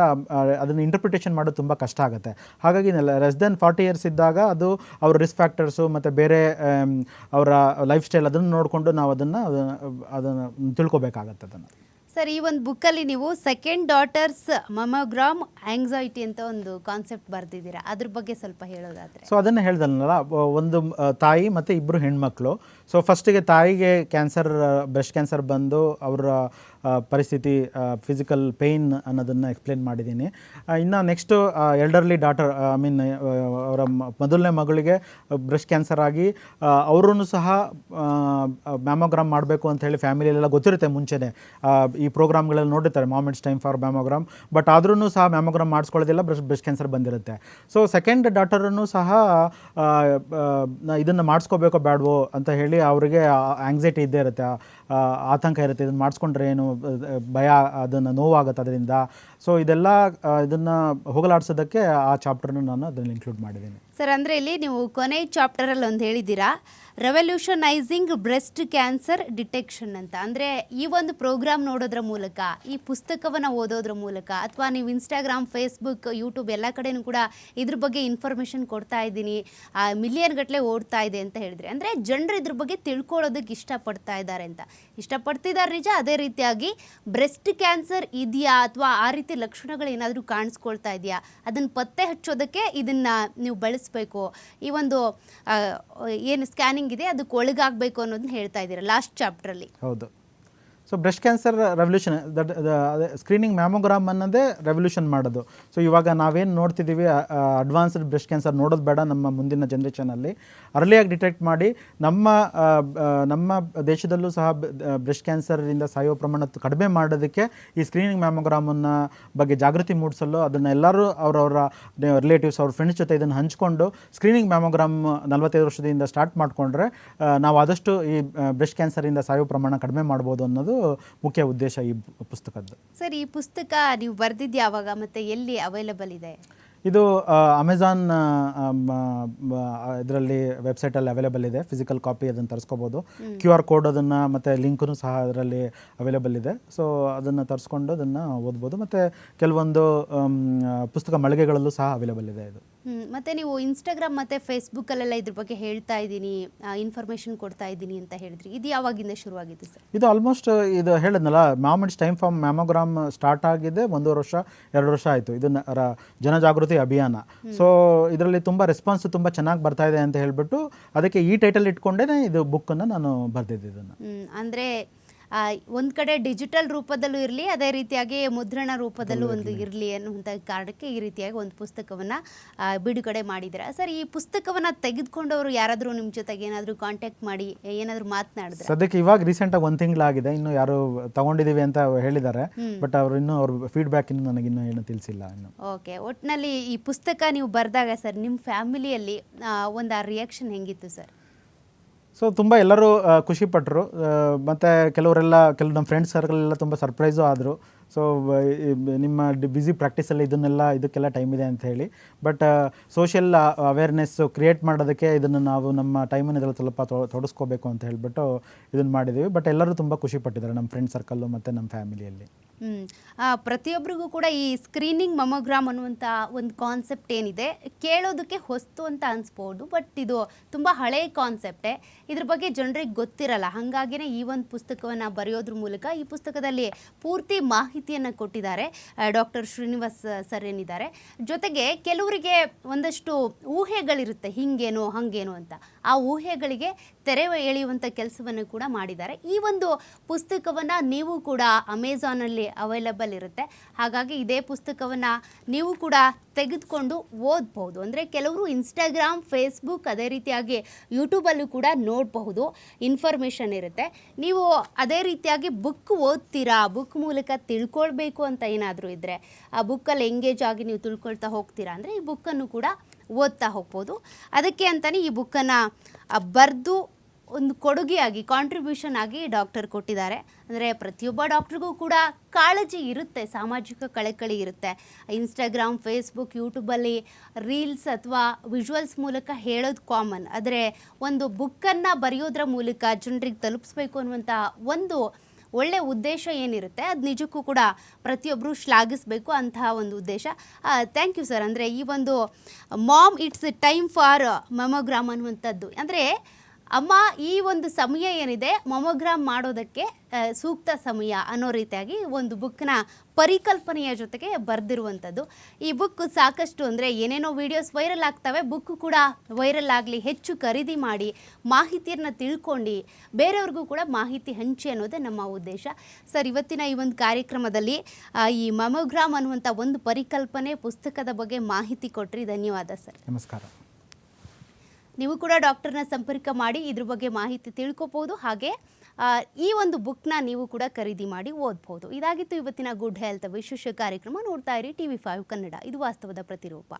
ಅದನ್ನು ಇಂಟರ್ಪ್ರಿಟೇಷನ್ ಮಾಡೋದು ತುಂಬ ಕಷ್ಟ ಆಗುತ್ತೆ. ಹಾಗಾಗಿ ಲೆಸ್ ದೆನ್ ಫಾರ್ಟಿ ಇಯರ್ಸ್ ಇದ್ದಾಗ ಅದು ಅವ್ರ ರಿಸ್ಕ್ ಫ್ಯಾಕ್ಟರ್ಸು ಮತ್ತು ಬೇರೆ ಅವರ ಲೈಫ್ ಸ್ಟೈಲ್ ಅದನ್ನು ನೋಡಿಕೊಂಡು ನಾವು ಅದನ್ನು ಅದನ್ನು ತಿಳ್ಕೊಬೇಕಾಗತ್ತೆ ಅದನ್ನು. ಸರ್ ಈ ಒಂದು ಬುಕ್ಕಲ್ಲಿ ನೀವು ಸೆಕೆಂಡ್ ಡಾಟರ್ಸ್ ಮಮೋಗ್ರಾಮ್ ಆಂಗ್ಸೈಟಿ ಅಂತ ಒಂದು ಕಾನ್ಸೆಪ್ಟ್ ಬರೆದಿದ್ದೀರಾ? ಅದ್ರ ಬಗ್ಗೆ ಸ್ವಲ್ಪ ಹೇಳೋದಾದ್ರೆ. ಸೊ ಅದನ್ನು ಹೇಳ್ದಲ್ಲ ಒಂದು ತಾಯಿ ಮತ್ತು ಇಬ್ಬರು ಹೆಣ್ಮಕ್ಳು. ಸೊ ಫಸ್ಟಿಗೆ ತಾಯಿಗೆ ಕ್ಯಾನ್ಸರ್ ಬ್ರೆಸ್ಟ್ ಕ್ಯಾನ್ಸರ್ ಬಂದು ಅವರ ಪರಿಸ್ಥಿತಿ ಫಿಸಿಕಲ್ ಪೇಯ್ನ್ ಅನ್ನೋದನ್ನು ಎಕ್ಸ್ಪ್ಲೇನ್ ಮಾಡಿದ್ದೀನಿ. ಇನ್ನು next elderly daughter I mean ಅವರ ಮೊದಲನೇ ಮಗಳಿಗೆ ಬ್ರೆಸ್ಟ್ ಕ್ಯಾನ್ಸರ್ ಆಗಿ ಅವರೂ ಸಹ ಮ್ಯಾಮೋಗ್ರಾಮ್ ಮಾಡಬೇಕು ಅಂತ ಹೇಳಿ ಫ್ಯಾಮಿಲಿಯಲ್ಲೆಲ್ಲ ಗೊತ್ತಿರುತ್ತೆ ಮುಂಚೆನೇ. ಈ ಪ್ರೋಗ್ರಾಮ್ಗಳೆಲ್ಲ ನೋಡಿರ್ತಾರೆ mom it's time for mammogram but ಆದ್ರೂ ಸಹ ಮ್ಯಾಮೋಗ್ರಾಮ್ ಮಾಡಿಸ್ಕೊಳ್ಳೋದಿಲ್ಲ ಬ್ರೆಸ್ಟ್ ಬ್ರೆಸ್ಟ್ ಕ್ಯಾನ್ಸರ್ ಬಂದಿರುತ್ತೆ. ಸೊ ಸೆಕೆಂಡ್ ಡಾಟರನ್ನು ಸಹ ಇದನ್ನು ಮಾಡಿಸ್ಕೋಬೇಕೋ ಬೇಡವೋ ಅಂತ ಹೇಳಿ ಅವರಿಗೆ ಆಂಗ್ಸೈಟಿ ಇದ್ದೇ ಇರುತ್ತೆ ಆತಂಕ ಇರುತ್ತೆ, ಇದನ್ನು ಮಾಡಿಸ್ಕೊಂಡ್ರೆ ಏನು, ಭಯ, ಅದನ್ನು ನೋವಾಗುತ್ತೆ ಅದರಿಂದ. ಸೊ ಇದೆಲ್ಲ ಇದನ್ನು ಹೋಗಲಾಡಿಸೋದಕ್ಕೆ ಆ ಚಾಪ್ಟರ್ನ ನಾನು ಅದರಲ್ಲಿ ಇನ್ಕ್ಲೂಡ್ ಮಾಡಿದ್ದೀನಿ. ಸರ್ ಅಂದರೆ ಇಲ್ಲಿ ನೀವು ಕೊನೆ ಚಾಪ್ಟರಲ್ಲಿ ಒಂದು ಹೇಳಿದ್ದೀರಾ ರೆವಲ್ಯೂಷನೈಸಿಂಗ್ ಬ್ರೆಸ್ಟ್ ಕ್ಯಾನ್ಸರ್ ಡಿಟೆಕ್ಷನ್ ಅಂತ. ಅಂದರೆ ಈ ಒಂದು ಪ್ರೋಗ್ರಾಮ್ ನೋಡೋದ್ರ ಮೂಲಕ, ಈ ಪುಸ್ತಕವನ್ನು ಓದೋದ್ರ ಮೂಲಕ, ಅಥವಾ ನೀವು ಇನ್ಸ್ಟಾಗ್ರಾಮ್ ಫೇಸ್ಬುಕ್ ಯೂಟ್ಯೂಬ್ ಎಲ್ಲ ಕಡೆನೂ ಕೂಡ ಇದ್ರ ಬಗ್ಗೆ ಇನ್ಫಾರ್ಮೇಷನ್ ಕೊಡ್ತಾ ಇದ್ದೀನಿ ಮಿಲಿಯನ್ ಗಟ್ಟಲೆ ಓಡ್ತಾ ಇದೆ ಅಂತ ಹೇಳಿದ್ರೆ. ಅಂದರೆ ಜನರು ಇದ್ರ ಬಗ್ಗೆ ತಿಳ್ಕೊಳ್ಳೋದಕ್ಕೆ ಇಷ್ಟಪಡ್ತಾ ಇದ್ದಾರೆ ಅಂತ. ಇಷ್ಟಪಡ್ತಿದ್ದಾರೆ ನಿಜ, ಅದೇ ರೀತಿಯಾಗಿ ಬ್ರೆಸ್ಟ್ ಕ್ಯಾನ್ಸರ್ ಇದೆಯಾ ಅಥವಾ ಆ ರೀತಿ ಲಕ್ಷಣಗಳು ಏನಾದರೂ ಕಾಣಿಸ್ಕೊಳ್ತಾ ಇದೆಯಾ? ಅದನ್ನು ಪತ್ತೆ ಹಚ್ಚೋದಕ್ಕೆ ಇದನ್ನು ನೀವು ಬಳಸಬೇಕು. ಈ ಒಂದು ಏನು ಸ್ಕ್ಯಾನಿಂಗ್ ಇದೆ, ಅದಕ್ಕೆ ಒಳಗಾಗಬೇಕು ಅನ್ನೋದನ್ನ ಹೇಳ್ತಾ ಇದ್ದೀರಾ ಲಾಸ್ಟ್ ಚಾಪ್ಟ್ರಲ್ಲಿ ಹೌದು. So breast cancer revolution that screening mammogram ಅನ್ನೋದೇ ರೆವಲ್ಯೂಷನ್ ಮಾಡೋದು. ಸೊ ಇವಾಗ ನಾವೇನು ನೋಡ್ತಿದ್ದೀವಿ ಅಡ್ವಾನ್ಸ್ಡ್ ಬ್ರೆಸ್ಟ್ ಕ್ಯಾನ್ಸರ್ ನೋಡೋದು ಬೇಡ ನಮ್ಮ ಮುಂದಿನ ಜನ್ರೇಷನಲ್ಲಿ ಅರ್ಲಿಯಾಗಿ ಡಿಟೆಕ್ಟ್ ಮಾಡಿ, ನಮ್ಮ ನಮ್ಮ ದೇಶದಲ್ಲೂ ಸಹ ಬ್ರೆಸ್ಟ್ ಕ್ಯಾನ್ಸರಿಂದ ಸಾಯೋ ಪ್ರಮಾಣ ಕಡಿಮೆ ಮಾಡೋದಕ್ಕೆ ಈ ಸ್ಕ್ರೀನಿಂಗ್ ಮ್ಯಾಮೋಗ್ರಾಮನ್ನು ಬಗ್ಗೆ ಜಾಗೃತಿ ಮೂಡಿಸಲು ಅದನ್ನು ಎಲ್ಲರೂ ಅವರವರ ರಿಲೇಟಿವ್ಸ್ ಅವ್ರ ಫ್ರೆಂಡ್ಸ್ ಜೊತೆ ಇದನ್ನು ಹಂಚ್ಕೊಂಡು ಸ್ಕ್ರೀನಿಂಗ್ ಮ್ಯಾಮೋಗ್ರಾಮ್ ನಲವತ್ತೈದು ವರ್ಷದಿಂದ ಸ್ಟಾರ್ಟ್ ಮಾಡಿಕೊಂಡ್ರೆ ನಾವು ಆದಷ್ಟು ಈ ಬ್ರೆಸ್ಟ್ ಕ್ಯಾನ್ಸರಿಂದ ಸಾಯೋ ಪ್ರಮಾಣ ಕಡಿಮೆ ಮಾಡ್ಬೋದು ಅನ್ನೋದು ಮುಖ್ಯ ಉದ್ದೇಶ ಈ ಪುಸ್ತಕದ್ದು. ಸರ್ ಈ ಪುಸ್ತಕ ನೀವು ಬರೆದಿದ್ದು ಯಾವಾಗ ಮತ್ತೆ ಎಲ್ಲಿ ಅವೈಲಬಲ್ ಇದೆ? ಇದು ಅಮೆಝಾನ್ ಇದರಲ್ಲಿ ವೆಬ್ಸೈಟಲ್ಲಿ ಅವೈಲೇಬಲ್ ಇದೆ. ಫಿಸಿಕಲ್ ಕಾಪಿ ಅದನ್ನು ತರಿಸ್ಕೋಬೋದು. ಕ್ಯೂ ಆರ್ ಕೋಡ್ ಅದನ್ನು ಮತ್ತು ಲಿಂಕ್ನು ಸಹ ಅದರಲ್ಲಿ ಅವೈಲೇಬಲ್ ಇದೆ. ಸೊ ಅದನ್ನು ತರಿಸ್ಕೊಂಡು ಅದನ್ನು ಓದ್ಬೋದು. ಮತ್ತು ಕೆಲವೊಂದು ಪುಸ್ತಕ ಮಳಿಗೆಗಳಲ್ಲೂ ಸಹ ಅವೈಲೇಬಲ್ ಇದೆ ಇದು. ಮತ್ತೆ ನೀವು ಇನ್ಸ್ಟಾಗ್ರಾಮ್ ಮತ್ತೆ ಫೇಸ್ಬುಕ್ಕಲ್ಲೆಲ್ಲ ಇದ್ರ ಬಗ್ಗೆ ಹೇಳ್ತಾ ಇದ್ದೀನಿ ಇನ್ಫಾರ್ಮೇಶನ್ ಕೊಡ್ತಾ ಇದ್ದೀನಿ ಅಂತ ಹೇಳಿದ್ರಿ. ಇದು ಯಾವಾಗಿಂದ ಶುರುವಾಗಿತ್ತು ಸರ್? ಇದು ಆಲ್ಮೋಸ್ಟ್ ಇದು ಹೇಳಿದ್ನಲ್ಲ mom it's time for mammogram start ಆಗಿದೆ ಒಂದೂವರೆ ವರ್ಷ ಎರಡು ವರ್ಷ ಆಯಿತು. ಇದು ಜನಜಾಗೃತಿ ಅಭಿಯಾನ. ಸೊ ಇದರಲ್ಲಿ ತುಂಬ ರೆಸ್ಪಾನ್ಸ್ ತುಂಬ ಚೆನ್ನಾಗಿ ಬರ್ತಾ ಇದೆ ಅಂತ ಹೇಳಿಬಿಟ್ಟು ಅದಕ್ಕೆ ಈ ಟೈಟಲ್ ಇಟ್ಕೊಂಡೇ ಇದು ಬುಕ್ಕನ್ನು ನಾನು ಬರೆದಿದ್ದೆ ಇದನ್ನ. ಅಂದ್ರೆ ಒಂದ್ ಕಡೆ ಡಿಜಿಟಲ್ ರೂಪದಲ್ಲೂ ಇರಲಿ ಅದೇ ರೀತಿಯಾಗಿ ಮುದ್ರಣ ರೂಪದಲ್ಲೂ ಒಂದು ಇರಲಿ ಅನ್ನುವಂಥ ಕಾರಣಕ್ಕೆ ಈ ರೀತಿಯಾಗಿ ಒಂದು ಪುಸ್ತಕವನ್ನ ಬಿಡುಗಡೆ ಮಾಡಿದ್ದೀರಾ ಸರ್ ಈ ಪುಸ್ತಕವನ್ನ ತೆಗೆದುಕೊಂಡವರು ಯಾರಾದರೂ ನಿಮ್ಮ ಜೊತೆಗೆ ಏನಾದರೂ ಕಾಂಟ್ಯಾಕ್ಟ್ ಮಾಡಿ ಏನಾದರೂ ಮಾತನಾಡಿದ್ರೆ? ಸದ್ಯಕ್ಕೆ ಇವಾಗ ರೀಸೆಂಟಾಗಿ ಒಂದು ತಿಂಗಳಾಗಿದೆ. ಇನ್ನು ಯಾರು ತಗೊಂಡಿದ್ದೀವಿ ಅಂತ ಹೇಳಿದ್ದಾರೆ. ಬಟ್ ಅವರು ಇನ್ನೂ ಅವ್ರ ಫೀಡ್ಬ್ಯಾಕ್ ಇನ್ನು ನನಗೆ ಇನ್ನೂ ಏನು ತಿಳಿಸಿಲ್ಲ ಇನ್ನು. ಓಕೆ. ಒಟ್ಟಿನಲ್ಲಿ ಈ ಪುಸ್ತಕ ನೀವು ಬರೆದಾಗ ಸರ್ ನಿಮ್ಮ ಫ್ಯಾಮಿಲಿಯಲ್ಲಿ ಒಂದು ಆ ರಿಯಾಕ್ಷನ್ ಹೆಂಗಿತ್ತು ಸರ್? ಸೊ ತುಂಬ ಎಲ್ಲರೂ ಖುಷಿಪಟ್ಟರು ಖುಷಿ ಪಟ್ಟರು ಮತ್ತು ಕೆಲವರೆಲ್ಲ, ಕೆಲವು ನಮ್ಮ ಫ್ರೆಂಡ್ಸ್ ಸರ್ಕಲ್ ಎಲ್ಲ ತುಂಬ ಸರ್ಪ್ರೈಸು ಆದರು. ಸೊ ನಿಮ್ಮ ಬ್ಯುಸಿ ಪ್ರಾಕ್ಟೀಸಲ್ಲಿ ಇದನ್ನೆಲ್ಲ, ಇದಕ್ಕೆಲ್ಲ ಟೈಮ್ ಇದೆ ಅಂತ ಹೇಳಿ. ಬಟ್ ಸೋಷಿಯಲ್ ಅವೇರ್ನೆಸ್ಸು ಕ್ರಿಯೇಟ್ ಮಾಡೋದಕ್ಕೆ ಇದನ್ನು ನಾವು ನಮ್ಮ ಟೈಮನ್ನು ಇದರಲ್ಲಿ ಸ್ವಲ್ಪ ತೊಡಸ್ಕೋಬೇಕು ಅಂತ ಹೇಳಿಬಿಟ್ಟು ಇದನ್ನು ಮಾಡಿದ್ದೀವಿ ಬಟ್ ಎಲ್ಲರೂ ತುಂಬ ಖುಷಿಪಟ್ಟಿದ್ದಾರೆ ನಮ್ಮ ಫ್ರೆಂಡ್ ಸರ್ಕಲ್ಲು ಮತ್ತು ನಮ್ಮ ಫ್ಯಾಮಿಲಿಯಲ್ಲಿ ಪ್ರತಿಯೊಬ್ಬರಿಗೂ ಕೂಡ ಈ ಸ್ಕ್ರೀನಿಂಗ್ ಮಮೋಗ್ರಾಮ್ ಅನ್ನುವಂಥ ಒಂದು ಕಾನ್ಸೆಪ್ಟ್ ಏನಿದೆ, ಕೇಳೋದಕ್ಕೆ ಹೊಸ್ತು ಅಂತ ಅನಿಸ್ಬೋದು ಬಟ್ ಇದು ತುಂಬ ಹಳೆಯ ಕಾನ್ಸೆಪ್ಟೇ ಇದ್ರ ಬಗ್ಗೆ ಜನರಿಗೆ ಗೊತ್ತಿರಲ್ಲ, ಹಾಗಾಗಿನೇ ಈ ಒಂದು ಪುಸ್ತಕವನ್ನು ಬರೆಯೋದ್ರ ಮೂಲಕ ಈ ಪುಸ್ತಕದಲ್ಲಿ ಪೂರ್ತಿ ಮಾಹಿತಿಯನ್ನು ಕೊಟ್ಟಿದ್ದಾರೆ. ಡಾಕ್ಟರ್ ಶ್ರೀನಿವಾಸ್ ಸರ್ ಏನಿದ್ದಾರೆ. ಜೊತೆಗೆ ಕೆಲವರಿಗೆ ಒಂದಷ್ಟು ಊಹೆಗಳಿರುತ್ತೆ, ಹಿಂಗೇನು, ಹಂಗೇನೋ ಅಂತ. ಆ ಊಹೆಗಳಿಗೆ ತೆರೆ ಎಳೆಯುವಂಥ ಕೆಲಸವನ್ನು ಕೂಡ ಮಾಡಿದ್ದಾರೆ. ಈ ಒಂದು ಪುಸ್ತಕವನ್ನು ನೀವು ಕೂಡ ಅಮೆಝಾನಲ್ಲಿ ಅವೈಲಬಲ್ ಇರುತ್ತೆ. ಹಾಗಾಗಿ ಇದೇ ಪುಸ್ತಕವನ್ನು ನೀವು ಕೂಡ ತೆಗೆದುಕೊಂಡು ಓದಬಹುದು. ಅಂದರೆ ಕೆಲವರು ಇನ್ಸ್ಟಾಗ್ರಾಮ್ ಫೇಸ್ಬುಕ್ ಅದೇ ರೀತಿಯಾಗಿ ಯೂಟ್ಯೂಬಲ್ಲೂ ಕೂಡ ನೋಡಬಹುದು. ಇನ್ಫಾರ್ಮೇಷನ್ ಇರುತ್ತೆ. ನೀವು ಅದೇ ರೀತಿಯಾಗಿ ಬುಕ್ ಓದ್ತೀರಾ? ಬುಕ್ ಮೂಲಕ ತಿಳ್ಕೊಳ್ಬೇಕು ಅಂತ ಏನಾದರೂ ಇದ್ದರೆ ಆ ಬುಕ್ಕಲ್ಲಿ ಎಂಗೇಜ್ ಆಗಿ ನೀವು ತಿಳ್ಕೊಳ್ತಾ ಹೋಗ್ತೀರಾ ಅಂದರೆ ಈ ಬುಕ್ಕನ್ನು ಕೂಡ ಓದ್ತಾ ಹೋಗ್ಬೋದು. ಅದಕ್ಕೆ ಅಂತಲೇ ಈ ಬುಕ್ಕನ್ನು ಬರೆದು ಒಂದು ಕೊಡುಗೆಯಾಗಿ ಕಾಂಟ್ರಿಬ್ಯೂಷನ್ ಆಗಿ ಡಾಕ್ಟರ್ ಕೊಟ್ಟಿದ್ದಾರೆ. ಅಂದರೆ ಪ್ರತಿಯೊಬ್ಬ ಡಾಕ್ಟ್ರಿಗೂ ಕೂಡ ಕಾಳಜಿ ಇರುತ್ತೆ, ಸಾಮಾಜಿಕ ಕಳಕಳಿ ಇರುತ್ತೆ. ಇನ್ಸ್ಟಾಗ್ರಾಮ್ ಫೇಸ್ಬುಕ್ ಯೂಟ್ಯೂಬಲ್ಲಿ ರೀಲ್ಸ್ ಅಥವಾ ವಿಜುವಲ್ಸ್ ಮೂಲಕ ಹೇಳೋದು ಕಾಮನ್ ಆದರೆ ಒಂದು ಬುಕ್ಕನ್ನು ಬರೆಯೋದ್ರ ಮೂಲಕ ಜನರಿಗೆ ತಲುಪಿಸ್ಬೇಕು ಅನ್ನುವಂಥ ಒಂದು ಒಳ್ಳೆ ಉದ್ದೇಶ ಏನಿರುತ್ತೆ, ಅದು ನಿಜಕ್ಕೂ ಕೂಡ ಪ್ರತಿಯೊಬ್ಬರು ಶ್ಲಾಘಿಸಬೇಕು ಅಂತಹ ಒಂದು ಉದ್ದೇಶ. ಥ್ಯಾಂಕ್ ಯು ಸರ್ ಅಂದರೆ ಈ ಒಂದು mom it's time for mammogram ಅನ್ನುವಂಥದ್ದು. ಅಂದರೆ ಅಮ್ಮ, ಈ ಒಂದು ಸಮಯ ಏನಿದೆ ಮೊಮೋಗ್ರಾಮ್ ಮಾಡೋದಕ್ಕೆ ಸೂಕ್ತ ಸಮಯ ಅನ್ನೋ ರೀತಿಯಾಗಿ ಒಂದು ಬುಕ್ನ ಪರಿಕಲ್ಪನೆಯ ಜೊತೆಗೆ ಬರೆದಿರುವಂಥದ್ದು. ಈ ಬುಕ್ ಸಾಕಷ್ಟು ಅಂದರೆ ಏನೇನೋ ವಿಡಿಯೋಸ್ ವೈರಲ್ ಆಗ್ತವೆ ಬುಕ್ ಕೂಡ ವೈರಲ್ ಆಗಲಿ, ಹೆಚ್ಚು ಖರೀದಿ ಮಾಡಿ, ಮಾಹಿತಿಯನ್ನು ತಿಳ್ಕೊಂಡು, ಬೇರೆಯವ್ರಿಗೂ ಕೂಡ ಮಾಹಿತಿ ಹಂಚಿ ಅನ್ನೋದೇ ನಮ್ಮ ಉದ್ದೇಶ. ಸರ್, ಇವತ್ತಿನ ಈ ಒಂದು ಕಾರ್ಯಕ್ರಮದಲ್ಲಿ ಈ ಮಮೋಗ್ರಾಮ್ ಅನ್ನುವಂಥ ಒಂದು ಪರಿಕಲ್ಪನೆ, ಪುಸ್ತಕದ ಬಗ್ಗೆ ಮಾಹಿತಿ ಕೊಟ್ರಿ. ಧನ್ಯವಾದ ಸರ್. ನಮಸ್ಕಾರ. ನೀವು ಕೂಡ ಡಾಕ್ಟರ್ನ ಸಂಪರ್ಕ ಮಾಡಿ ಇದ್ರ ಬಗ್ಗೆ ಮಾಹಿತಿ ತಿಳ್ಕೊಬೋದು. ಹಾಗೆ ಈ ಒಂದು ಬುಕ್ನ ನೀವು ಕೂಡ ಖರೀದಿ ಮಾಡಿ ಓದ್ಬೋದು. ಇದಾಗಿತ್ತು ಇವತ್ತಿನ ಗುಡ್ ಹೆಲ್ತ್ ವಿಶೇಷ ಕಾರ್ಯಕ್ರಮ ನೋಡ್ತಾ ಇರಿ. T V five Kannada. ಇದು ವಾಸ್ತವದ ಪ್ರತಿರೂಪ.